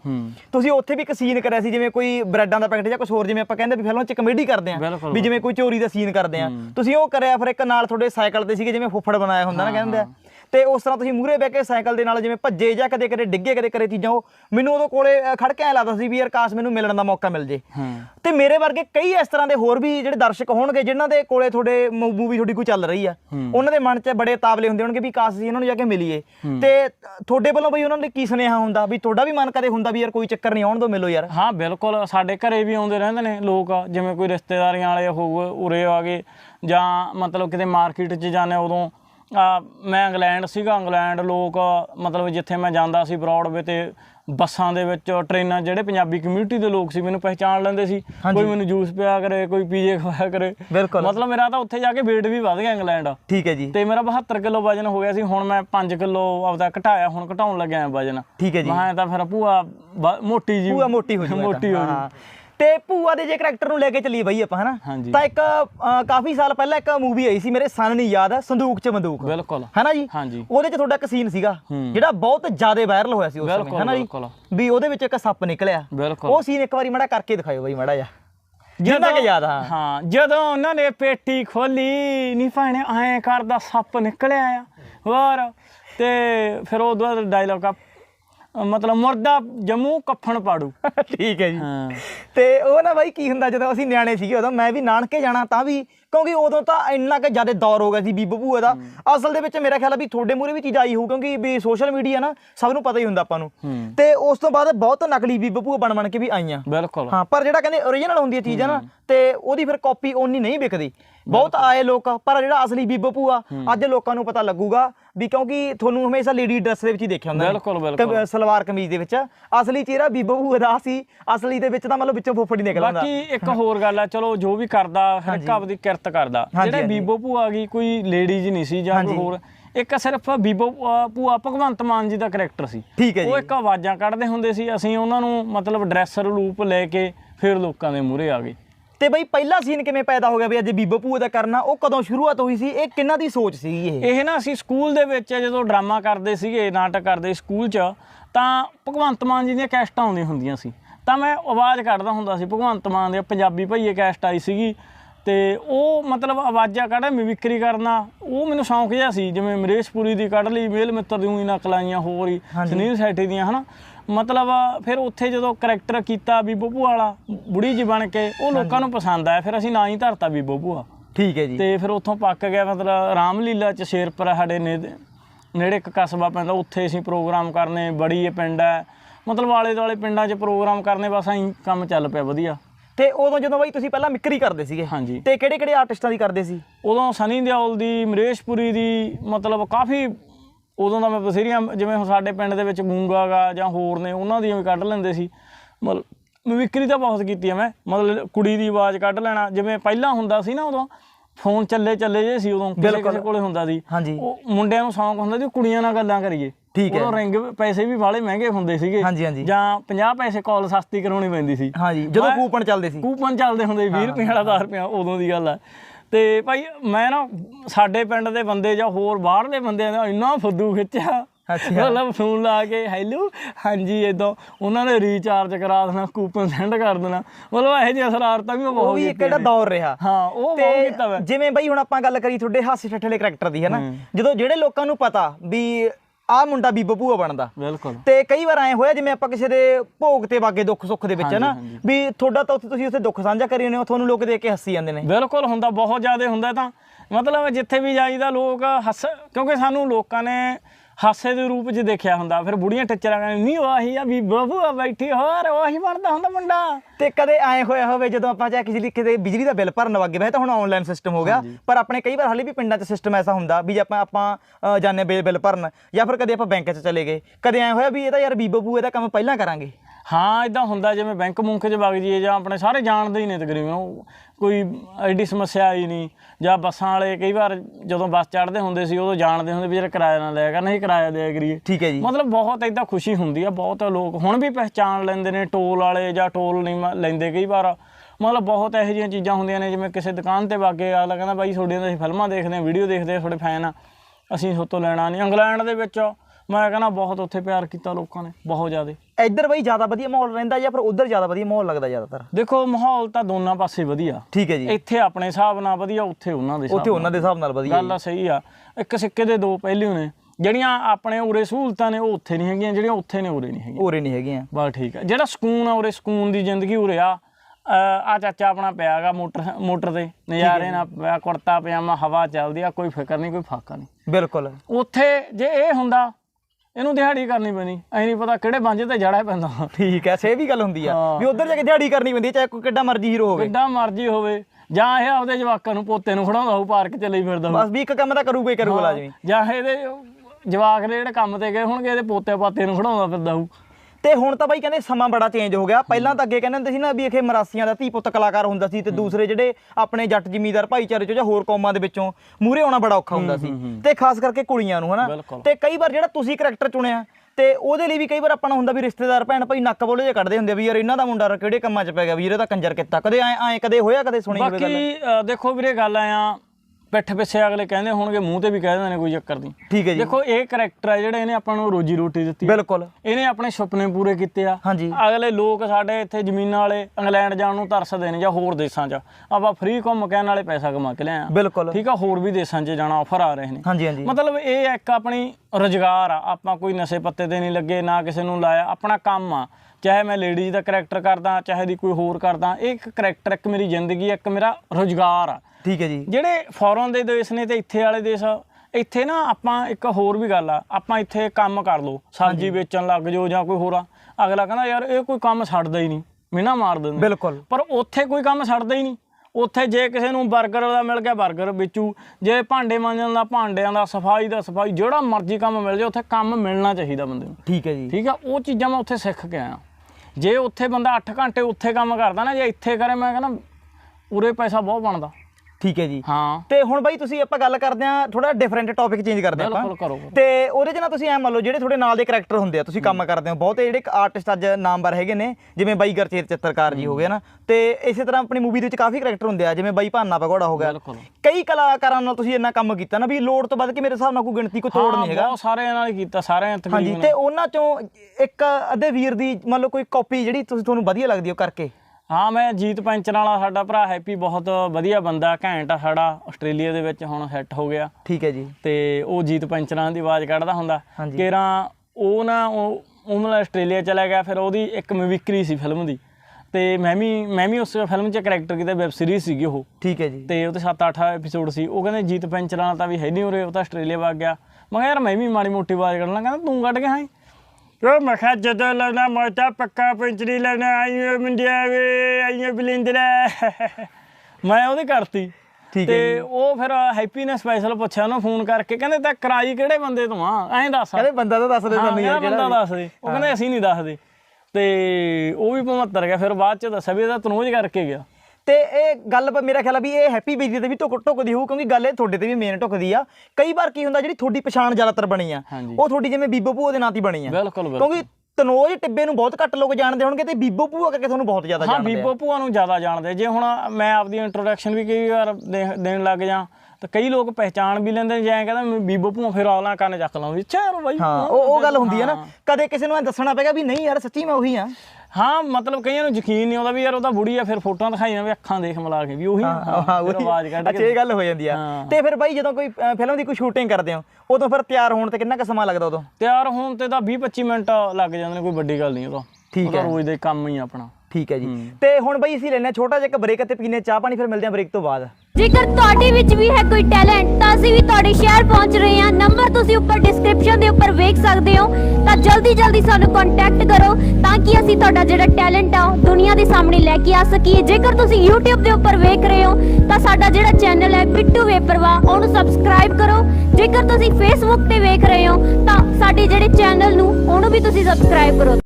ਤੁਸੀਂ ਉੱਥੇ ਵੀ ਇੱਕ ਸੀਨ ਕਰਿਆ ਸੀ ਜਿਵੇਂ ਕੋਈ ਬ੍ਰੈਡਾਂ ਦਾ ਪੈਕਟ ਜਾਂ ਕੁਝ ਹੋਰ ਜਿਵੇਂ ਆਪਾਂ ਕਹਿੰਦੇ ਵੀ ਫਿਲਮਾਂ 'ਚ ਕਮੇਡੀ ਕਰਦੇ ਆ ਵੀ ਜਿਵੇਂ ਕੋਈ ਚੋਰੀ ਦਾ ਸੀਨ ਕਰਦੇ ਆ। ਤੁਸੀਂ ਉਹ ਕਰਿਆ ਫਿਰ ਇੱਕ ਨਾਲ ਤੁਹਾਡੇ ਸਾਈਕਲ ਤੇ ਸੀਗੇ ਜਿਵੇਂ ਫੁੱਫੜ ਬਣਾਇਆ ਹੁੰਦਾ ਨਾ ਕਹਿੰਦੇ ਆ। ਤੇ ਉਸ ਤਰ੍ਹਾਂ ਤੁਸੀਂ ਮੂਹਰੇ ਬਹਿ ਕੇ ਸਾਈਕਲ ਦੇ ਨਾਲ ਜਿਵੇਂ ਭੱਜੇ ਜਾਂ ਕਦੇ ਕਦੇ ਡਿੱਗੇ ਕਦੇ ਕਰੇ ਚੀਜ਼ਾਂ ਉਹ ਮੈਨੂੰ ਉਦੋਂ ਕੋਲੇ ਖੜ ਕੇ ਐ ਲੱਗਦਾ ਸੀ ਵੀ ਯਾਰ ਕਾਸ਼ ਮੈਨੂੰ ਮਿਲਣ ਦਾ ਮੌਕਾ ਮਿਲ ਜੇ। ਤੇ ਮੇਰੇ ਵਰਗੇ ਕਈ ਇਸ ਤਰ੍ਹਾਂ ਦੇ ਹੋਰ ਵੀ ਜਿਹੜੇ ਦਰਸ਼ਕ ਹੋਣਗੇ ਜਿਨ੍ਹਾਂ ਦੇ ਕੋਲੇ ਤੁਹਾਡੇ ਮੂਵੀ ਤੁਹਾਡੀ ਕੋਈ ਚੱਲ ਰਹੀ ਆ ਉਹਨਾਂ ਦੇ ਮਨ 'ਚ ਬੜੇ ਤਾਵਲੇ ਹੁੰਦੇ ਹੋਣਗੇ ਵੀ ਕਾਸ਼ ਸੀ ਇਹਨਾਂ ਨੂੰ ਜਾ ਕੇ ਮਿਲੀਏ। ਤੇ ਤੁਹਾਡੇ ਵੱਲੋਂ ਬਈ ਉਹਨਾਂ ਲਈ ਕੀ ਸੁਨੇਹਾ ਹੁੰਦਾ? ਵੀ ਤੁਹਾਡਾ ਵੀ ਮਨ ਕਦੇ ਹੁੰਦਾ ਵੀ ਯਾਰ ਕੋਈ ਚੱਕਰ ਨਹੀਂ ਆਉਣ ਦੋ ਮਿਲੋ ਯਾਰ। ਹਾਂ ਬਿਲਕੁਲ ਸਾਡੇ ਘਰੇ ਵੀ ਆਉਂਦੇ ਰਹਿੰਦੇ ਨੇ ਲੋਕ ਜਿਵੇਂ ਕੋਈ ਰਿਸ਼ਤੇਦਾਰੀਆਂ ਵਾਲੇ ਹੋਊ ਉਰੇ ਆ ਗਏ ਜਾਂ ਮਤਲਬ ਕਿਤੇ ਮਾਰਕੀਟ 'ਚ ਜਾਂਦੇ ਉਦੋਂ ਮੈਂ ਇੰਗਲੈਂਡ ਸੀਗਾ ਇੰਗਲੈਂਡ ਲੋਕ ਮਤਲਬ ਜਿੱਥੇ ਮੈਂ ਜਾਂਦਾ ਸੀ ਬਰੌਡਵੇ ਤੇ ਬੱਸਾਂ ਦੇ ਵਿੱਚ ਟ੍ਰੇਨਾਂ ਜਿਹੜੇ ਪੰਜਾਬੀ ਕਮਿਊਨਿਟੀ ਦੇ ਲੋਕ ਸੀ ਮੈਨੂੰ ਪਹਿਚਾਣ ਲੈਂਦੇ ਸੀ। ਕੋਈ ਮੈਨੂੰ ਜੂਸ ਪਿਆ ਕਰੇ ਕੋਈ ਪੀਜੇ ਖਵਾਇਆ ਕਰੇ। ਬਿਲਕੁਲ। ਮਤਲਬ ਮੇਰਾ ਤਾਂ ਉੱਥੇ ਜਾ ਕੇ weight ਵੀ ਵਧ ਗਿਆ ਇੰਗਲੈਂਡ। ਠੀਕ ਹੈ ਜੀ। ਤੇ ਮੇਰਾ 72 ਕਿਲੋ ਵਜਨ ਹੋ ਗਿਆ ਸੀ ਹੁਣ ਮੈਂ 5 ਕਿਲੋ ਆਪਦਾ ਘਟਾਇਆ ਹੁਣ ਘਟਾਉਣ ਲੱਗਿਆ ਵਜਨ। ਠੀਕ ਹੈ ਜੀ। ਮੈਂ ਤਾਂ ਫਿਰ ਭੂਆ ਮੋਟੀ ਜੀ। ਭੂਆ ਮੋਟੀ ਹੋ ਜੂ ਮੋਟੀ ਹੋ ਜੂ। ਤੇ ਭੂਆ ਦੇ ਜੇ ਕਰੈਕਟਰ ਨੂੰ ਲੈ ਕੇ ਚੱਲੀਏ ਬਈ ਆਪਾਂ ਹਨਾ? ਹਾਂਜੀ। ਤਾਂ ਇੱਕ ਅ, ਕਾਫੀ ਸਾਲ ਪਹਿਲਾਂ ਇੱਕ ਮੂਵੀ ਆਈ ਸੀ ਮੇਰੇ ਸਨ ਨਹੀਂ ਯਾਦ ਸੰਦੂਕ 'ਚ ਬੰਦੂਕ ਬਿਲਕੁਲ। ਹਨਾ ਜੀ? ਹਾਂਜੀ। ਉਹਦੇ 'ਚ ਤੁਹਾਡਾ ਇੱਕ ਸੀਨ ਸੀਗਾ ਹੂੰ। ਜਿਹੜਾ ਬਹੁਤ ਜ਼ਿਆਦਾ ਵਾਇਰਲ ਹੋਇਆ ਸੀ ਉਸ ਸਮੇਂ ਬਿਲਕੁਲ ਹਨਾ ਜੀ? ਬਿਲਕੁਲ। ਵੀ ਉਹਦੇ ਵਿੱਚ ਇੱਕ ਸੱਪ ਨਿਕਲਿਆ। ਬਿਲਕੁਲ। ਉਹ ਸੀਨ ਇੱਕ ਵਾਰੀ ਮੜਾ ਕਰਕੇ ਦਿਖਾਇਓ ਬਈ ਮੜਾ ਜਾ ਜਿੰਨਾ ਕਿ ਯਾਦ ਆ। ਹਾਂ ਜਦੋਂ ਉਹਨਾਂ ਨੇ ਪੇਟੀ ਖੋਲੀ ਨਹੀਂ ਭਾਣੇ ਐਂ ਕਰਦਾ ਸੱਪ ਨਿਕਲਿਆ ਆ। ਹੋਰ ਤੇ ਫਿਰ ਉਹਦਾ ਡਾਇਲੌਗ ਆ ਮਤਲਬ ਮੁਰਦਾ ਜੰਮੂ ਕਫਣ ਪਾੜੂ। ਠੀਕ ਹੈ ਜੀ। ਹਾਂ। ਤੇ ਉਹ ਨਾ ਬਾਈ ਕੀ ਹੁੰਦਾ ਜਦੋਂ ਅਸੀਂ ਨਿਆਣੇ ਸੀਗੇ ਉਦੋਂ ਮੈਂ ਵੀ ਨਾਨਕੇ ਜਾਣਾ ਤਾਂ ਵੀ ਕਿਉਂਕਿ ਉਦੋਂ ਤਾਂ ਇੰਨਾ ਕਿ ਜ਼ਿਆਦਾ ਦੌਰ ਹੋ ਗਿਆ ਸੀ ਬੀਬੋ ਭੂਆ ਦਾ। ਅਸਲ ਦੇ ਵਿੱਚ ਮੇਰਾ ਖਿਆਲ ਆ ਵੀ ਤੁਹਾਡੇ ਮੂਰੇ ਵੀ ਚੀਜ਼ ਆਈ ਹੋਊ ਕਿਉਂਕਿ ਵੀ ਸੋਸ਼ਲ ਮੀਡੀਆ ਨਾ ਸਭ ਨੂੰ ਪਤਾ ਹੀ ਹੁੰਦਾ ਆਪਾਂ ਨੂੰ। ਤੇ ਉਸ ਤੋਂ ਬਾਅਦ ਬਹੁਤ ਨਕਲੀ ਬੀਬੋ ਭੂਆ ਬਣ ਬਣ ਕੇ ਵੀ ਆਈਆਂ। ਬਿਲਕੁਲ। ਹਾਂ ਪਰ ਜਿਹੜਾ ਕਹਿੰਦੇ ਓਰੀਜਨਲ ਹੁੰਦੀ ਹੈ ਚੀਜ਼ ਹੈ ਨਾ ਤੇ ਉਹਦੀ ਫਿਰ ਕਾਪੀ ਓਨੀ ਨਹੀਂ ਵਿਕਦੀ। ਬਹੁਤ ਆਏ ਲੋਕ ਪਰ ਜਿਹੜਾ ਅਸਲੀ ਬੀਬੋ ਭੂਆ ਅੱਜ ਲੋਕਾਂ ਨੂੰ ਪਤਾ ਲੱਗੂਗਾ ਵੀ ਕਿਉਂਕਿ ਤੁਹਾਨੂੰ ਹਮੇਸ਼ਾ ਲੇਡੀ ਡਰੈਸ ਦੇ ਵਿੱਚ ਹੀ ਦੇਖਿਆ ਹੁੰਦਾ। ਬਿਲਕੁਲ, ਬਿਲਕੁਲ। ਸਲਵਾਰ ਕਮੀਜ਼ ਦੇ ਵਿੱਚ। ਅਸਲੀ ਚਿਹਰਾ ਬੀਬੋ ਭੂਆ ਦਾ ਸੀ। ਅਸਲੀ ਦੇ ਵਿੱਚ ਤਾਂ ਮਤਲਬ ਵਿੱਚੋਂ ਫੁੱਫੜ ਨਿਕਲ ਆਉਂਦਾ। ਬਾਕੀ ਇੱਕ ਹੋਰ ਗੱਲ ਆ ਚਲੋ ਜੋ ਵੀ ਕਰਦਾ ਹਰ ਇੱਕ ਆਪਦੀ ਕਿਰਤ ਕਰਦਾ। ਜਿਹੜਾ। ਬੀਬੋ ਭੂਆ ਆ ਗਈ ਕੋਈ ਲੇਡੀਜ਼ ਨਹੀਂ ਸੀ ਜਾਂ ਕੋਈ। ਹੋਰ ਇੱਕ ਸਿਰਫ ਬੀਬੋ ਭੂਆ- ਭਗਵੰਤ ਮਾਨ ਜੀ ਦਾ ਕਰੈਕਟਰ ਸੀ। ਉਹ ਇੱਕ ਆਵਾਜ਼ਾਂ ਕੱਢਦੇ ਹੁੰਦੇ ਸੀ ਅਸੀਂ ਉਹਨਾਂ ਨੂੰ ਮਤਲਬ ਡਰੈਸਰ ਰੂਪ ਲੈ ਕੇ ਫਿਰ ਲੋਕਾਂ ਦੇ ਮੂਹਰੇ ਆ ਗਏ। ਤੇ ਬਈ ਪਹਿਲਾ ਸੀਨ ਕਿਵੇਂ ਪੈਦਾ ਹੋ ਗਿਆ ਵੀ ਅੱਜ ਬੀਬੋ ਭੂਆ ਦਾ ਕਰਨਾ ਉਹ ਕਦੋਂ ਸ਼ੁਰੂਆਤ ਹੋਈ ਸੀ ਇਹ ਕਿੰਨਾ ਦੀ ਸੋਚ ਸੀਗੀ ਇਹ? ਇਹ ਨਾ ਅਸੀਂ ਸਕੂਲ ਦੇ ਵਿੱਚ ਜਦੋਂ ਡਰਾਮਾ ਕਰਦੇ ਸੀਗੇ ਨਾਟਕ ਕਰਦੇ ਸਕੂਲ 'ਚ ਤਾਂ ਭਗਵੰਤ ਮਾਨ ਜੀ ਦੀਆਂ ਕੈਸਟਾਂ ਆਉਂਦੀਆਂ ਹੁੰਦੀਆਂ ਸੀ। ਤਾਂ ਮੈਂ ਆਵਾਜ਼ ਕੱਢਦਾ ਹੁੰਦਾ ਸੀ ਭਗਵੰਤ ਮਾਨ ਦੇ ਪੰਜਾਬੀ ਭਈਏ ਕੈਸਟ ਆਈ ਸੀਗੀ ਤੇ ਉਹ ਮਤਲਬ ਆਵਾਜ਼ਾਂ ਕੱਢ ਮਿਮਿਕਰੀ ਕਰਨਾ ਉਹ ਮੈਨੂੰ ਸ਼ੌਂਕ ਜਿਹਾ ਸੀ ਜਿਵੇਂ ਮਰੇਸ਼ਪੁਰੀ ਦੀ ਕੱਢ ਲਈ ਮੇਲ ਮਿੱਤਰ ਦੀ ਉਹੀ ਨਕਲਾਈਆਂ ਹੋਰ ਹੀ। ਸੁਨੀਲ ਸੈਠੀ ਦੀਆਂ ਹਨਾ? ਮਤਲਬ ਫਿਰ ਉੱਥੇ ਜਦੋਂ ਕਰੈਕਟਰ ਕੀਤਾ ਵੀ ਬੱਬੂ ਵਾਲਾ ਬੁੜੀ ਜੀ ਬਣ ਕੇ ਉਹ ਲੋਕਾਂ ਨੂੰ ਪਸੰਦ ਆਇਆ ਫਿਰ ਅਸੀਂ ਨਾਂ ਹੀ ਧਰਤਾ ਵੀ ਬੱਬੂਆ ਠੀਕ ਹੈ ਜੀ। ਤੇ ਫਿਰ ਉੱਥੋਂ ਪੱਕ ਗਿਆ ਮਤਲਬ ਰਾਮਲੀਲਾ ਚ ਸ਼ੇਰਪੁਰਾ ਸਾਡੇ ਨੇ ਨੇੜੇ ਇੱਕ ਕਸਬਾ ਪੈਂਦਾ ਉੱਥੇ ਅਸੀਂ ਪ੍ਰੋਗਰਾਮ ਕਰਨੇ ਬੜੀ ਇਹ ਪਿੰਡ ਹੈ। ਮਤਲਬ ਆਲੇ ਦੁਆਲੇ ਪਿੰਡਾਂ 'ਚ ਪ੍ਰੋਗਰਾਮ ਕਰਨੇ ਬਸ ਐਂ ਕੰਮ ਚੱਲ ਪਿਆ ਵਧੀਆ। ਤੇ ਉਦੋਂ ਜਦੋਂ ਬਈ ਤੁਸੀਂ ਪਹਿਲਾਂ ਮਿਕਰੀ ਕਰਦੇ ਸੀਗੇ ਹਾਂਜੀ। ਤੇ ਕਿਹੜੇ ਕਿਹੜੇ ਆਰਟਿਸਟਾਂ ਦੀ ਕਰਦੇ ਸੀ? ਉਦੋਂ ਸਨੀ ਦਿਓਲ ਦੀ ਮਰੇਸ਼ਪੁਰੀ ਦੀ ਮਤਲਬ ਕਾਫੀ ਉਦੋਂ ਦਾ ਮੈਂ ਬਥੇਰੀਆਂ ਜਿਵੇਂ ਸਾਡੇ ਪਿੰਡ ਦੇ ਵਿੱਚ ਗੂੰਗਾ ਗਾ ਜਾਂ ਹੋਰ ਨੇ ਉਹਨਾਂ ਦੀਆਂ ਵੀ ਕੱਢ ਲੈਂਦੇ ਸੀ। ਮਤਲਬ ਮਿਮਿਕਰੀ ਤਾਂ ਬਹੁਤ ਕੀਤੀ ਆ ਮੈਂ ਮਤਲਬ ਕੁੜੀ ਦੀ ਆਵਾਜ਼ ਕੱਢ ਲੈਣਾ ਜਿਵੇਂ ਪਹਿਲਾਂ ਹੁੰਦਾ ਸੀ ਨਾ ਉਦੋਂ ਫੋਨ ਚੱਲੇ ਚੱਲੇ ਜੇ ਸੀ ਉਦੋਂ ਕਿਸੇ ਕੋਲੇ ਹੁੰਦਾ ਸੀ। ਉਹ ਮੁੰਡਿਆਂ ਨੂੰ ਸ਼ੌਂਕ ਹੁੰਦਾ ਸੀ ਕੁੜੀਆਂ ਨਾਲ ਗੱਲਾਂ ਕਰੀਏ। ਠੀਕ ਹੈ। ਉਦੋਂ ਰਿੰਗ ਪੈਸੇ ਵੀ ਵਾਲੇ ਮਹਿੰਗੇ ਹੁੰਦੇ ਸੀਗੇ। ਹਾਂਜੀ, ਹਾਂਜੀ। ਜਾਂ 50 ਪੈਸੇ ਕਾਲ ਸਸਤੀ ਕਰਾਉਣੀ ਪੈਂਦੀ ਸੀ। ਹਾਂਜੀ ਜਦੋਂ ਕੂਪਨ ਚੱਲਦੇ ਸੀ। ਕੂਪਨ ਚੱਲਦੇ ਹੁੰਦੇ 20 ਰੁਪਏ ਵਾਲਾ 10 ਰੁਪਏ ਉਦੋਂ ਦੀ ਗੱਲ ਆ। ਤੇ ਭਾਈ ਮੈਂ ਨਾ ਸਾਡੇ ਪਿੰਡ ਦੇ ਬੰਦੇ ਜਾਂ ਹੋਰ ਬਾਹਰਲੇ ਬੰਦਿਆਂ ਦਾ ਇੰਨਾ ਫੁੱਦੂ ਖਿੱਚਿਆ। ਅੱਛਾ। ਮਤਲਬ ਫੋਨ ਲਾ ਕੇ ਹੈਲੋ ਹਾਂਜੀ ਇਦਾਂ ਉਹਨਾਂ ਨੇ ਰੀਚਾਰਜ ਕਰਾ ਦੇਣਾ ਕੂਪਨ ਸੈਂਡ ਕਰ ਦੇਣਾ। ਮਤਲਬ ਇਹੋ ਜਿਹੀਆਂ ਸ਼ਰਾਰਤਾਂ ਵੀ ਬਹੁਤ ਵੀ ਇੱਕ ਜਿਹੜਾ। ਦੌਰ ਰਿਹਾ। ਹਾਂ ਉਹ ਬਹੁਤ ਕੀਤਾ ਜਿਵੇਂ ਬਈ ਹੁਣ ਆਪਾਂ ਗੱਲ ਕਰੀ ਤੁਹਾਡੇ ਹਾਸੇ ਠੱਠਲੇ ਕਰੈਕਟਰ ਦੀ ਹੈ। ਨਾ ਜਦੋਂ ਜਿਹੜੇ ਲੋਕਾਂ ਨੂੰ ਪਤਾ ਵੀ ਆਹ ਮੁੰਡਾ ਬੀਬੋ ਭੂਆ ਬਣਦਾ। ਬਿਲਕੁਲ। ਤੇ ਕਈ ਵਾਰ ਐ ਹੋਇਆ ਜਿਵੇਂ ਆਪਾਂ ਕਿਸੇ ਦੇ ਭੋਗ ਤੇ ਵਾਗੇ ਦੁੱਖ ਸੁੱਖ ਦੇ ਵਿੱਚ ਹੈ ਨਾ ਹਾਂਜੀ, ਵੀ ਤੁਹਾਡਾ ਤਾਂ ਉੱਥੇ ਤੁਸੀਂ ਉੱਥੇ ਦੁੱਖ ਸਾਂਝਾ ਕਰੀ ਜਾਂਦੇ ਹੋ ਤੁਹਾਨੂੰ ਲੋਕ ਦੇਖ ਕੇ ਹੱਸੀ ਜਾਂਦੇ ਨੇ। ਬਿਲਕੁਲ ਹੁੰਦਾ ਬਹੁਤ ਜ਼ਿਆਦਾ ਹੁੰਦਾ ਤਾਂ। ਮਤਲਬ ਜਿੱਥੇ ਵੀ ਜਾਈਦਾ ਲੋਕ ਹੱਸ ਕਿਉਂਕਿ ਸਾਨੂੰ ਲੋਕਾਂ ਨੇ ਹਾਸੇ ਦੇ ਰੂਪ 'ਚ ਦੇਖਿਆ ਹੁੰਦਾ ਫਿਰ ਬੁੜੀਆਂ ਟੱਚਰਾਂ ਕਹਿੰਦੀਆਂ ਨਹੀਂ ਉਹੀ ਆ ਵੀ ਬਹੂਆ ਬੈਠੀ ਹੋਰ ਉਹੀ ਬਣਦਾ ਹੁੰਦਾ ਮੁੰਡਾ। ਤੇ ਕਦੇ ਐ ਹੋਇਆ ਹੋਵੇ ਜਦੋਂ ਆਪਾਂ ਚਾਹੇ ਕਿਸੇ ਦੀ ਕਿਤੇ ਬਿਜਲੀ ਦਾ ਬਿੱਲ ਭਰਨ ਵਗੇ ਵੈਸੇ ਤਾਂ ਹੁਣ ਆਨਲਾਈਨ ਸਿਸਟਮ ਹੋ ਗਿਆ ਪਰ ਆਪਣੇ ਕਈ ਵਾਰ ਹਾਲੇ ਵੀ ਪਿੰਡਾਂ 'ਚ ਸਿਸਟਮ ਐਸਾ ਹੁੰਦਾ ਵੀ ਜੇ ਆਪਾਂ ਆਪਾਂ ਜਾਂਦੇ ਬਿੱਲ ਬਿੱਲ ਭਰਨ ਜਾਂ ਫਿਰ ਕਦੇ ਆਪਾਂ ਬੈਂਕ 'ਚ ਚਲੇ ਗਏ ਕਦੇ ਐ ਹੋਇਆ ਵੀ ਇਹ ਤਾਂ ਯਾਰ ਬੀਬੋ ਬੂ ਇਹਦਾ ਕੰਮ ਪਹਿਲਾਂ ਕਰਾਂਗੇ? ਹਾਂ ਇਦਾਂ ਹੁੰਦਾ ਜਿਵੇਂ ਬੈਂਕ ਮੁੰਕ 'ਚ ਵਗ ਜੀਏ ਜਾਂ ਆਪਣੇ ਸਾਰੇ ਜਾਣਦੇ ਹੀ ਨੇ ਤਕਰੀਬਨ ਕੋਈ ਐਡੀ ਸਮੱਸਿਆ ਆਈ ਨਹੀਂ। ਜਾਂ ਬੱਸਾਂ ਵਾਲੇ ਕਈ ਵਾਰ ਜਦੋਂ ਬੱਸ ਚੜ੍ਹਦੇ ਹੁੰਦੇ ਸੀ ਉਦੋਂ ਜਾਣਦੇ ਹੁੰਦੇ ਵੀ ਜਿਹੜਾ ਕਿਰਾਇਆ ਨਾ ਲਿਆ ਕਰ ਨਹੀਂ ਕਿਰਾਇਆ ਦਿਆ ਕਰੀਏ। ਠੀਕ ਹੈ ਜੀ। ਮਤਲਬ ਬਹੁਤ ਇਦਾਂ ਖੁਸ਼ੀ ਹੁੰਦੀ ਆ ਬਹੁਤ ਲੋਕ ਹੁਣ ਵੀ ਪਹਿਚਾਣ ਲੈਂਦੇ ਨੇ ਟੋਲ ਵਾਲੇ ਜਾਂ ਟੋਲ ਨਹੀਂ ਲੈਂਦੇ ਕਈ ਵਾਰ। ਮਤਲਬ ਬਹੁਤ ਇਹੋ ਜਿਹੀਆਂ ਚੀਜ਼ਾਂ ਹੁੰਦੀਆਂ ਨੇ ਜਿਵੇਂ ਕਿਸੇ ਦੁਕਾਨ ਤੇ ਵਾਗੇ ਅਗਲਾ ਕਹਿੰਦਾ ਬਾਈ ਤੁਹਾਡੀਆਂ ਤਾਂ ਅਸੀਂ ਫਿਲਮਾਂ ਦੇਖਦੇ ਆ ਵੀਡੀਓ ਦੇਖਦੇ ਆ ਤੁਹਾਡੇ ਫੈਨ ਆ। ਅਸੀਂ ਤੁਹਾਤੋਂ ਲੈਣਾ ਨਹੀਂ। ਇੰਗਲੈਂਡ ਦੇ ਵਿੱਚ ਮੈਂ ਕਹਿੰਦਾ ਬਹੁਤ ਉੱਥੇ ਪਿਆਰ ਕੀਤਾ ਲੋਕਾਂ ਨੇ ਬਹੁਤ ਜ਼ਿਆਦਾ। ਇੱਧਰ ਬਈ ਜ਼ਿਆਦਾ ਵਧੀਆ ਮਾਹੌਲ ਰਹਿੰਦਾ ਜਾਂ ਫਿਰ ਉੱਧਰ ਜ਼ਿਆਦਾ ਵਧੀਆ ਮਾਹੌਲ ਲੱਗਦਾ ਜ਼ਿਆਦਾਤਰ? ਦੇਖੋ ਮਾਹੌਲ ਤਾਂ ਦੋਨਾਂ ਪਾਸੇ ਵਧੀਆ। ਠੀਕ ਹੈ ਜੀ। ਇੱਥੇ ਆਪਣੇ ਹਿਸਾਬ ਨਾਲ ਵਧੀਆ ਉੱਥੇ ਉਹਨਾਂ ਦੇ ਹਿਸਾਬ ਉੱਥੇ ਉਹਨਾਂ ਦੇ ਹਿਸਾਬ ਨਾਲ ਵਧੀਆ ਗੱਲ ਸਹੀ ਆ। ਇੱਕ ਸਿੱਕੇ ਦੇ ਦੋ ਪਹਿਲੂ ਨੇ ਜਿਹੜੀਆਂ ਆਪਣੇ ਉਰੇ ਸਹੂਲਤਾਂ ਨੇ ਉਹ ਉੱਥੇ ਨਹੀਂ ਹੈਗੀਆਂ ਜਿਹੜੀਆਂ ਉੱਥੇ ਨੇ ਉਰੇ ਨਹੀਂ ਹੈਗੀਆਂ। ਹੋਰੇ ਨਹੀਂ ਹੈਗੀਆਂ। ਬਸ ਠੀਕ ਆ। ਜਿਹੜਾ ਸਕੂਨ ਆ ਉਰੇ ਸਕੂਨ ਦੀ ਜ਼ਿੰਦਗੀ ਉਰੇ ਆ। ਆ ਚਾਚਾ ਆਪਣਾ ਪਿਆਗਾ ਮੋਟਰ ਮੋਟਰ ਤੇ। ਨਜ਼ਾਰੇ ਨਾਲ ਕੁੜਤਾ ਪਜਾਮਾ ਹਵਾ ਚੱਲਦੀ ਆ ਕੋਈ ਫਿਕਰ ਨਹੀਂ ਕੋਈ ਫਾਕਾ ਨਹੀਂ। ਬਿਲਕੁਲ। ਉੱਥੇ ਜੇ ਇਹ ਹੁੰਦਾ ਇਹਨੂੰ ਦਿਹਾੜੀ ਕਰਨੀ ਪੈਣੀ। ਐ ਨਹੀਂ ਪਤਾ ਕਿਹੜੇ ਬਾਂਝੇ ਤੇ ਜੜਾ ਪੈਂਦਾ। ਠੀਕ ਹੈ ਸੇ ਵੀ ਗੱਲ ਹੁੰਦੀ ਆ। ਹਾਂ। ਵੀ ਉੱਧਰ ਜਾ ਕੇ ਦਿਹਾੜੀ ਕਰਨੀ ਪੈਂਦੀ ਹੈ ਚਾਹੇ ਕੋਈ ਕਿੱਡਾ ਮਰਜ਼ੀ ਹੀਰੋ ਹੋਵੇ। ਕਿੱਡਾ ਮਰਜ਼ੀ ਹੋਵੇ। ਜਾਂ ਇਹ ਆਪਦੇ ਜਵਾਕਾਂ ਨੂੰ ਪੋਤੇ ਨੂੰ ਖੜਾਉਂਦਾ ਹੋਊ ਪਾਰਕ ਚ ਲਈ ਫਿਰਦਾ ਬਸ ਵੀ ਇੱਕ ਕੰਮ ਤਾਂ ਕਰੂਗਾ ਹੀ ਕਰੂਗਾ ਲਾਜ਼ਮੀ। ਜਾਂ ਇਹਦੇ ਜਵਾਕ ਨੇ ਜਿਹੜੇ ਕੰਮ ਤੇ ਗਏ ਹੋਣਗੇ ਇਹਦੇ ਪੋਤੇ ਪਾਤੇ ਨੂੰ ਖੜਾਉਂਦਾ ਫਿਰਦਾ ਹੋਊ। ਤੇ ਹੁਣ ਤਾਂ ਬਾਈ ਕਹਿੰਦੇ ਸਮਾਂ ਬੜਾ ਚੇਂਜ ਹੋ ਗਿਆ। ਪਹਿਲਾਂ ਤਾਂ ਅੱਗੇ ਕਹਿੰਦੇ ਹੁੰਦੇ ਸੀ ਨਾ ਵੀ ਇਹ ਮਰਾਸੀਆਂ ਦਾ ਧੀ ਪੁੱਤ ਕਲਾਕਾਰ ਹੁੰਦਾ ਸੀ ਤੇ ਦੂਸਰੇ ਜਿਹੜੇ ਆਪਣੇ ਜੱਟ ਜ਼ਿਮੀਂਦਾਰ ਭਾਈਚਾਰੇ ਚੋਂ ਜਾਂ ਹੋਰ ਕੌਮਾਂ ਦੇ ਵਿੱਚੋਂ ਮੂਰੇ ਆਉਣਾ ਬੜਾ ਔਖਾ ਹੁੰਦਾ ਸੀ। ਤੇ ਖਾਸ ਕਰਕੇ ਕੁੜੀਆਂ ਨੂੰ ਹਨਾ। ਤੇ ਕਈ ਵਾਰ ਜਿਹੜਾ ਤੁਸੀਂ ਕਰੈਕਟਰ ਚੁਣਿਆ ਤੇ ਉਹਦੇ ਲਈ ਵੀ ਕਈ ਵਾਰ ਆਪਾਂ ਨੂੰ ਹੁੰਦਾ ਵੀ ਰਿਸ਼ਤੇਦਾਰ ਭੈਣ ਭਾਈ ਨੱਕ ਬੋਲੇ ਜੇ ਕੱਢਦੇ ਹੁੰਦੇ ਵੀ ਯਾਰ ਇਹਨਾਂ ਦਾ ਮੁੰਡਾ ਕਿਹੜੇ ਕੰਮਾਂ 'ਚ ਪੈ ਗਿਆ ਵੀ ਇਹਦਾ ਕੰਜਰ ਕੀਤਾ। ਕਦੇ ਐ ਐ ਕਦੇ ਹੋਇਆ ਕਦੇ ਸੁਣੀ ਹੋਵੇ ਗੱਲ? ਬਾਕੀ ਦੇਖੋ ਵੀਰੇ ਗੱਲ ਆਇਆ ਪਿੱਠ ਪਿੱਛੇ ਅਗਲੇ ਕਹਿੰਦੇ ਹੋਣਗੇ ਮੂੰਹ ਤੇ ਵੀ ਕਹਿ ਦਿੰਦੇ ਨੇ ਕੋਈ ਚੱਕਰ ਨਹੀਂ। ਠੀਕ ਹੈ ਜੀ। ਦੇਖੋ ਇਹ ਕਰੈਕਟਰ ਹੈ ਜਿਹੜਾ ਇਹਨੇ ਆਪਾਂ ਨੂੰ ਰੋਜੀ ਰੋਟੀ ਦਿੱਤੀ ਬਿਲਕੁਲ। ਇਹਨੇ ਆਪਣੇ ਸੁਪਨੇ ਪੂਰੇ ਕੀਤੇ ਆ। ਹਾਂਜੀ। ਅਗਲੇ ਲੋਕ ਸਾਡੇ ਇੱਥੇ ਜ਼ਮੀਨਾਂ ਵਾਲੇ ਇੰਗਲੈਂਡ ਜਾਣ ਨੂੰ ਤਰਸਦੇ ਨੇ ਜਾਂ ਹੋਰ ਦੇਸ਼ਾਂ 'ਚ। ਆਪਾਂ ਫ੍ਰੀ ਘੁੰਮ ਕੇ ਨਾਲੇ ਪੈਸਾ ਕਮਾ ਕੇ ਲਿਆ ਬਿਲਕੁਲ। ਠੀਕ ਆ ਹੋਰ ਵੀ ਦੇਸ਼ਾਂ 'ਚ ਜਾਣਾ ਆਫਰ ਆ ਰਹੇ ਨੇ। ਹਾਂਜੀ ਹਾਂਜੀ। ਮਤਲਬ ਇਹ ਇੱਕ ਆਪਣੀ ਰੁਜ਼ਗਾਰ ਆ। ਆਪਾਂ ਕੋਈ ਨਸ਼ੇ ਪੱਤੇ ਤੇ ਨਹੀਂ ਲੱਗੇ ਨਾ ਕਿਸੇ ਨੂੰ ਲਾਇਆ। ਆਪਣਾ ਕੰਮ ਆ। ਚਾਹੇ ਮੈਂ ਲੇਡੀਜ਼ ਦਾ ਕਰੈਕਟਰ ਕਰਦਾ ਚਾਹੇ ਦੀ ਕੋਈ ਹੋਰ ਕਰਦਾ। ਇਹ ਇੱਕ ਕਰੈਕਟਰ ਇੱਕ ਮੇਰੀ ਜ਼ਿੰਦਗੀ ਇੱਕ ਮੇਰਾ ਰੁਜ਼ਗਾਰ ਆ। ਠੀਕ ਹੈ ਜੀ। ਜਿਹੜੇ ਫੋਰਨ ਦੇ ਦੇਸ਼ ਨੇ ਤੇ ਇੱਥੇ ਵਾਲੇ ਦੇਸ਼ ਇੱਥੇ ਨਾ ਆਪਾਂ ਇੱਕ ਹੋਰ ਵੀ ਗੱਲ ਆ ਆਪਾਂ ਇੱਥੇ ਕੰਮ ਕਰ ਲਓ ਸਬਜ਼ੀ ਵੇਚਣ ਲੱਗ ਜਾਓ ਜਾਂ ਕੋਈ ਹੋਰ ਆ। ਅਗਲਾ ਕਹਿੰਦਾ ਯਾਰ ਇਹ ਕੋਈ ਕੰਮ ਛੱਡਦਾ ਹੀ ਨਹੀਂ ਮੀਨਾ ਮਾਰ ਦਿੰਦੇ ਬਿਲਕੁਲ। ਪਰ ਉੱਥੇ ਕੋਈ ਕੰਮ ਛੱਡਦਾ ਹੀ ਨਹੀਂ। ਉੱਥੇ ਜੇ ਕਿਸੇ ਨੂੰ 버ਗਰ ਦਾ ਮਿਲ ਗਿਆ 버ਗਰ ਵੇਚੂ। ਜੇ ਭਾਂਡੇ ਮਾਂਜਣ ਦਾ ਭਾਂਡਿਆਂ ਦਾ ਸਫ਼ਾਈ ਦਾ ਸਫ਼ਾਈ ਜਿਹੜਾ ਮਰਜ਼ੀ ਕੰਮ ਮਿਲ ਜਾਏ ਉੱਥੇ ਕੰਮ ਮਿਲਣਾ ਚਾਹੀਦਾ ਬੰਦੇ ਨੂੰ। ਠੀਕ ਹੈ ਜੀ। ਠੀਕ ਆ? ਉਹ ਚੀਜ਼ਾਂ ਮੈਂ ਉੱਥੇ ਸਿੱਖ ਕੇ ਆਇਆ। ਜੇ ਉੱਥੇ ਬੰਦਾ 8 ਘੰਟੇ ਉੱਥੇ ਕੰਮ ਕਰਦਾ ਨਾ ਜੇ ਇੱਥੇ ਕਰੇ ਮੈਂ ਕਹਿੰਦਾ ਉਰੇ ਪੈਸਾ ਬਹੁਤ ਬਣਦਾ। ਠੀਕ ਹੈ ਜੀ। ਹਾਂ। ਤੇ ਹੁਣ ਬਾਈ ਤੁਸੀਂ ਆਪਾਂ ਗੱਲ ਕਰਦੇ ਆ ਥੋੜਾ ਡਿਫਰੈਂਟ ਟੌਪਿਕ ਚੇਂਜ ਕਰਦੇ ਆਪਾਂ। ਬਿਲਕੁਲ ਕਰੋ। ਤੇ ਉਹਦੇ 'ਚ ਨਾ ਤੁਸੀਂ ਐ ਮੰਨ ਲਓ ਜਿਹੜੇ ਤੁਹਾਡੇ ਨਾਲ ਦੇ ਕਰੈਕਟਰ ਹੁੰਦੇ ਆ ਤੁਸੀਂ ਕੰਮ ਕਰਦੇ ਹੋ ਬਹੁਤੇ ਜਿਹੜੇ ਆਰਟਿਸਟ ਅੱਜ ਨਾਮਵਰ ਹੈਗੇ ਨੇ ਜਿਵੇਂ ਬਾਈ ਗਰਚੇਰ ਚਿੱਤਰਕਾਰ ਜੀ ਹੋ। ਗਏ ਨਾ। ਤੇ ਇਸੇ ਤਰ੍ਹਾਂ ਆਪਣੀ ਮੂਵੀ ਦੇ ਵਿੱਚ ਕਾਫੀ ਕਰੈਕਟਰ ਹੁੰਦੇ ਆ ਜਿਵੇਂ ਬਾਈ ਭਾਨਾ ਭਗੌੜਾ ਹੋ ਗਿਆ। ਕਈ ਕਲਾਕਾਰਾਂ ਨਾਲ ਤੁਸੀਂ ਇੰਨਾ ਕੰਮ ਕੀਤਾ ਨਾ ਵੀ ਲੋੜ ਤੋਂ ਵੱਧ ਕੇ ਮੇਰੇ ਹਿਸਾਬ ਨਾਲ ਕੋਈ ਗਿਣਤੀ ਕੋਈ ਤੋੜ ਨਹੀਂ ਹੈਗਾ। ਬਹੁਤ ਸਾਰਿਆਂ ਨਾਲ ਕੀਤਾ ਸਾਰਿਆਂ ਹਾਂਜੀ ਤਕਰੀਬਨ ਤੇ ਉਹਨਾਂ ਚੋਂ ਇੱਕ ਅੱਧੇ ਵੀਰ ਦੀ ਮੰਨ ਲਓ ਕੋਈ ਕਾਪੀ ਜਿਹੜੀ ਤੁਸੀਂ ਤੁਹਾਨੂੰ ਵਧੀਆ ਲੱਗਦੀ ਉਹ ਕਰਕੇ। ਹਾਂ ਮੈਂ ਜੀਤ ਪੈਂਚਰ ਵਾਲਾ ਸਾਡਾ ਭਰਾ ਹੈਪੀ ਬਹੁਤ ਵਧੀਆ ਬੰਦਾ ਘੈਂਟ ਆ ਸਾਡਾ ਆਸਟ੍ਰੇਲੀਆ ਦੇ ਵਿੱਚ ਹੁਣ ਸੈੱਟ ਹੋ ਗਿਆ। ਠੀਕ ਹੈ ਜੀ। ਤੇ ਉਹ ਜੀਤ ਪੈਂਚਰਾਂ ਦੀ ਆਵਾਜ਼ ਕੱਢਦਾ ਹੁੰਦਾ। ਕੇਰਾਂ ਉਹ ਨਾ ਉਹ ਮਤਲਬ ਆਸਟ੍ਰੇਲੀਆ ਚਲਾ ਗਿਆ ਫਿਰ ਉਹਦੀ ਇੱਕ ਮਿਮਿਕਰੀ ਸੀ ਫਿਲਮ ਦੀ। ਤੇ ਮੈਂ ਵੀ ਮੈਂ ਵੀ ਉਸ ਫਿਲਮ 'ਚ ਕਰੈਕਟਰ ਕੀਤਾ ਵੈਬ ਸੀਰੀਜ਼ ਸੀਗੀ ਉਹ। ਠੀਕ ਹੈ ਜੀ। ਤੇ ਉਹਦੇ 7-8 ਐਪੀਸੋਡ ਸੀ। ਉਹ ਕਹਿੰਦੇ ਜੀਤ ਪੈਂਚਰਾਂ ਤਾਂ ਵੀ ਹੈ ਨਹੀਂ ਉਰੇ ਉਹ ਤਾਂ ਆਸਟ੍ਰੇਲੀਆ ਵਗ ਗਿਆ। ਮੈਂ ਕਿਹਾ ਯਾਰ ਮੈਂ ਵੀ ਮਾੜੀ ਮੋਟੀ ਆਵਾਜ਼ ਕੱਢਣਾ ਕਹਿੰਦਾ ਤੂੰ ਕੱਢ ਗਿਆ ਹਾਂ। ਮੈਂ ਕਿਹਾ ਜਦੋਂ ਲੈਣਾ ਤਾਂ ਪੱਕਾ ਪੈਂਚਰੀ ਲੈਣਾ ਆਈ ਓਏ ਮੁੰਡਿਆ ਵੇ ਆਈ ਓਏ ਬਲਿੰਦਰਾ। ਮੈਂ ਉਹਦੀ ਕਰਤੀ। ਠੀਕ ਹੈ ਤੇ ਉਹ ਫਿਰ ਹੈਪੀ ਨੇ ਸਪੈਸ਼ਲ ਪੁੱਛਿਆ ਉਹਨੂੰ ਫੋਨ ਕਰਕੇ ਕਹਿੰਦੇ ਤਾਂ ਕਰਾਈ ਕਿਹੜੇ ਬੰਦੇ ਤੋਂ ਆ? ਐਂ ਦੱਸ। ਕਹਿੰਦੇ ਬੰਦਾ ਤਾਂ ਦੱਸ ਦੇ ਸਾਨੂੰ ਯਾਰ ਕਿਹੜਾ ਬੰਦਾ ਦੱਸ ਦੇ। ਉਹ ਕਹਿੰਦੇ ਅਸੀਂ ਨਹੀਂ ਦੱਸਦੇ। ਤੇ ਉਹ ਵੀ 75 ਗਿਆ ਫਿਰ ਬਾਅਦ ਚ ਦੱਸਿਆ ਵੀ ਇਹਦਾ ਤਨੋਜ ਕਰਕੇ ਗਿਆ। ਤੇ ਇਹ ਗੱਲ ਮੇਰਾ ਖਿਆਲ ਆ ਵੀ ਇਹ ਹੈਪੀ ਬੀਜੀ ਤੇ ਵੀ ਟੁਕ ਟੁਕਦੀ ਹੋਊ ਕਿਉਂਕਿ ਗੱਲ ਇਹ ਤੁਹਾਡੇ ਤੇ ਵੀ ਮੇਨ ਟੁਕਦੀ ਆ। ਕਈ ਵਾਰ ਕੀ ਹੁੰਦਾ ਜਿਹੜੀ ਤੁਹਾਡੀ ਪਛਾਣ ਜ਼ਿਆਦਾਤਰ ਬਣੀ ਆ। ਉਹ ਤੁਹਾਡੀ ਜਿਵੇਂ ਬੀਬੋ ਭੂਆ ਦੇ ਨਾਂ ਤੇ ਹੀ ਬਣੀ ਆ। ਕਿਉਂਕਿ ਤਨੋਜ ਟਿੱਬੇ ਨੂੰ ਬਹੁਤ ਘੱਟ ਲੋਕ ਜਾਣਦੇ ਹੋਣਗੇ ਤੇ ਬੀਬੋ ਭੂਆ ਕਰਕੇ ਤੁਹਾਨੂੰ ਬਹੁਤ ਜ਼ਿਆਦਾ ਹਾਂ ਜਾਣਦੇ ਆ। ਬੀਬੋ ਭੂਆ ਨੂੰ ਜ਼ਿਆਦਾ ਜਾਣਦੇ ਜੇ ਹੁਣ ਮੈਂ ਆਪਦੀ ਇੰਟਰੋਡਕਸ਼ਨ ਵੀ ਕਈ ਵਾਰ ਦੇਣ ਲੱਗ ਜਾ ਤਾਂ ਕਈ ਲੋਕ ਪਹਿਚਾਣ ਵੀ ਲੈਂਦੇ ਜੇ ਕਹਿੰਦਾ ਬੀਬੋ ਭੂਆ ਫਿਰ ਆਲਾ ਕੰਨ ਚੱਕ ਲਾਉਂਦੀ। ਅੱਛਾ ਯਾਰ ਬਾਈ ਹਾਂ ਉਹ ਉਹ ਗੱਲ ਹੁੰਦੀ ਆ ਨਾ। ਕਦੇ ਕਿਸੇ ਨੂੰ ਐਂ ਦੱਸਣਾ ਪੈਗਾ ਵੀ ਨਹੀਂ ਯਾਰ ਸੱਚੀ ਮੈਂ ਉਹੀ ਆ। ਹਾਂ ਮਤਲਬ ਕਈਆਂ ਨੂੰ ਯਕੀਨ ਨਹੀਂ ਆਉਂਦਾ ਵੀ ਯਾਰ ਉਹਦਾ ਬੁੜੀ ਆ ਫਿਰ ਫੋਟੋਆਂ ਦਿਖਾਈਆਂ ਵੀ ਅੱਖਾਂ ਦੇਖ ਮਿਲਾ ਕੇ ਵੀ ਉਹੀ। ਹਾਂ ਉਹੀ ਆਵਾਜ਼ ਕੱਢ ਅੱਛਾ ਕੇ ਇਹ ਗੱਲ ਹੋ ਜਾਂਦੀ ਆ। ਤੇ ਫਿਰ ਬਾਈ ਜਦੋਂ ਕੋਈ ਫਿਲਮ ਦੀ ਕੋਈ ਸ਼ੂਟਿੰਗ ਕਰਦੇ ਹੋ ਉਦੋਂ ਫਿਰ ਤਿਆਰ ਹੋਣ ਤੇ ਕਿੰਨਾ ਕੁ ਸਮਾਂ ਲੱਗਦਾ ਉਦੋਂ ਤਿਆਰ ਹੋਣ ਤੇ ਤਾਂ 20 25 ਮਿੰਟ ਲੱਗ ਜਾਂਦੇ ਨੇ ਕੋਈ ਵੱਡੀ ਗੱਲ ਨਹੀਂ ਉਹ ਤਾਂ ਠੀਕ ਹੈ। ਰੋਜ਼ ਦਾ ਕੰਮ ਹੀ ਆਪਣਾ ਠੀਕ ਹੈ ਜੀ। ਤੇ ਹੁਣ ਬਈ ਅਸੀਂ ਲੈਣੇ ਛੋਟਾ ਜਿਹਾ ਇੱਕ ਬ੍ਰੇਕ ਤੇ ਪੀਨੇ ਚਾਹ ਪਾਣੀ ਫਿਰ ਮਿਲਦੇ ਹਾਂ ਬ੍ਰੇਕ ਤੋਂ ਬਾਅਦ। ਜੇਕਰ ਤੁਹਾਡੇ ਵਿੱਚ ਵੀ ਹੈ ਕੋਈ ਟੈਲੈਂਟ ਤਾਂ ਅਸੀਂ ਵੀ ਤੁਹਾਡੇ ਸ਼ਹਿਰ ਪਹੁੰਚ ਰਹੇ ਹਾਂ। ਨੰਬਰ ਤੁਸੀਂ ਉੱਪਰ ਡਿਸਕ੍ਰਿਪਸ਼ਨ ਦੇ ਉੱਪਰ ਵੇਖ ਸਕਦੇ ਹੋ। ਤਾਂ ਜਲਦੀ ਜਲਦੀ ਸਾਨੂੰ ਕੰਟੈਕਟ ਕਰੋ ਤਾਂ ਕਿ ਅਸੀਂ ਤੁਹਾਡਾ ਜਿਹੜਾ ਟੈਲੈਂਟ ਆ ਉਹ ਦੁਨੀਆ ਦੇ ਸਾਹਮਣੇ ਲੈ ਕੇ ਆ ਸਕੀਏ। ਜੇਕਰ ਤੁਸੀਂ YouTube ਦੇ ਉੱਪਰ ਵੇਖ ਰਹੇ ਹੋ ਤਾਂ ਸਾਡਾ ਜਿਹੜਾ ਚੈਨਲ ਹੈ ਬਿੱਟੂ ਵੇਪਰਵਾ ਉਹਨੂੰ ਸਬਸਕ੍ਰਾਈਬ ਕਰੋ। ਜੇਕਰ ਤੁਸੀਂ Facebook ਤੇ ਵੇਖ ਰਹੇ ਹੋ ਤਾਂ ਸਾਡੇ ਜਿਹੜੇ ਚੈਨਲ ਨੂੰ ਉਹਨੂੰ ਵੀ ਤੁਸੀਂ ਸਬਸਕ੍ਰਾਈਬ ਕਰੋ।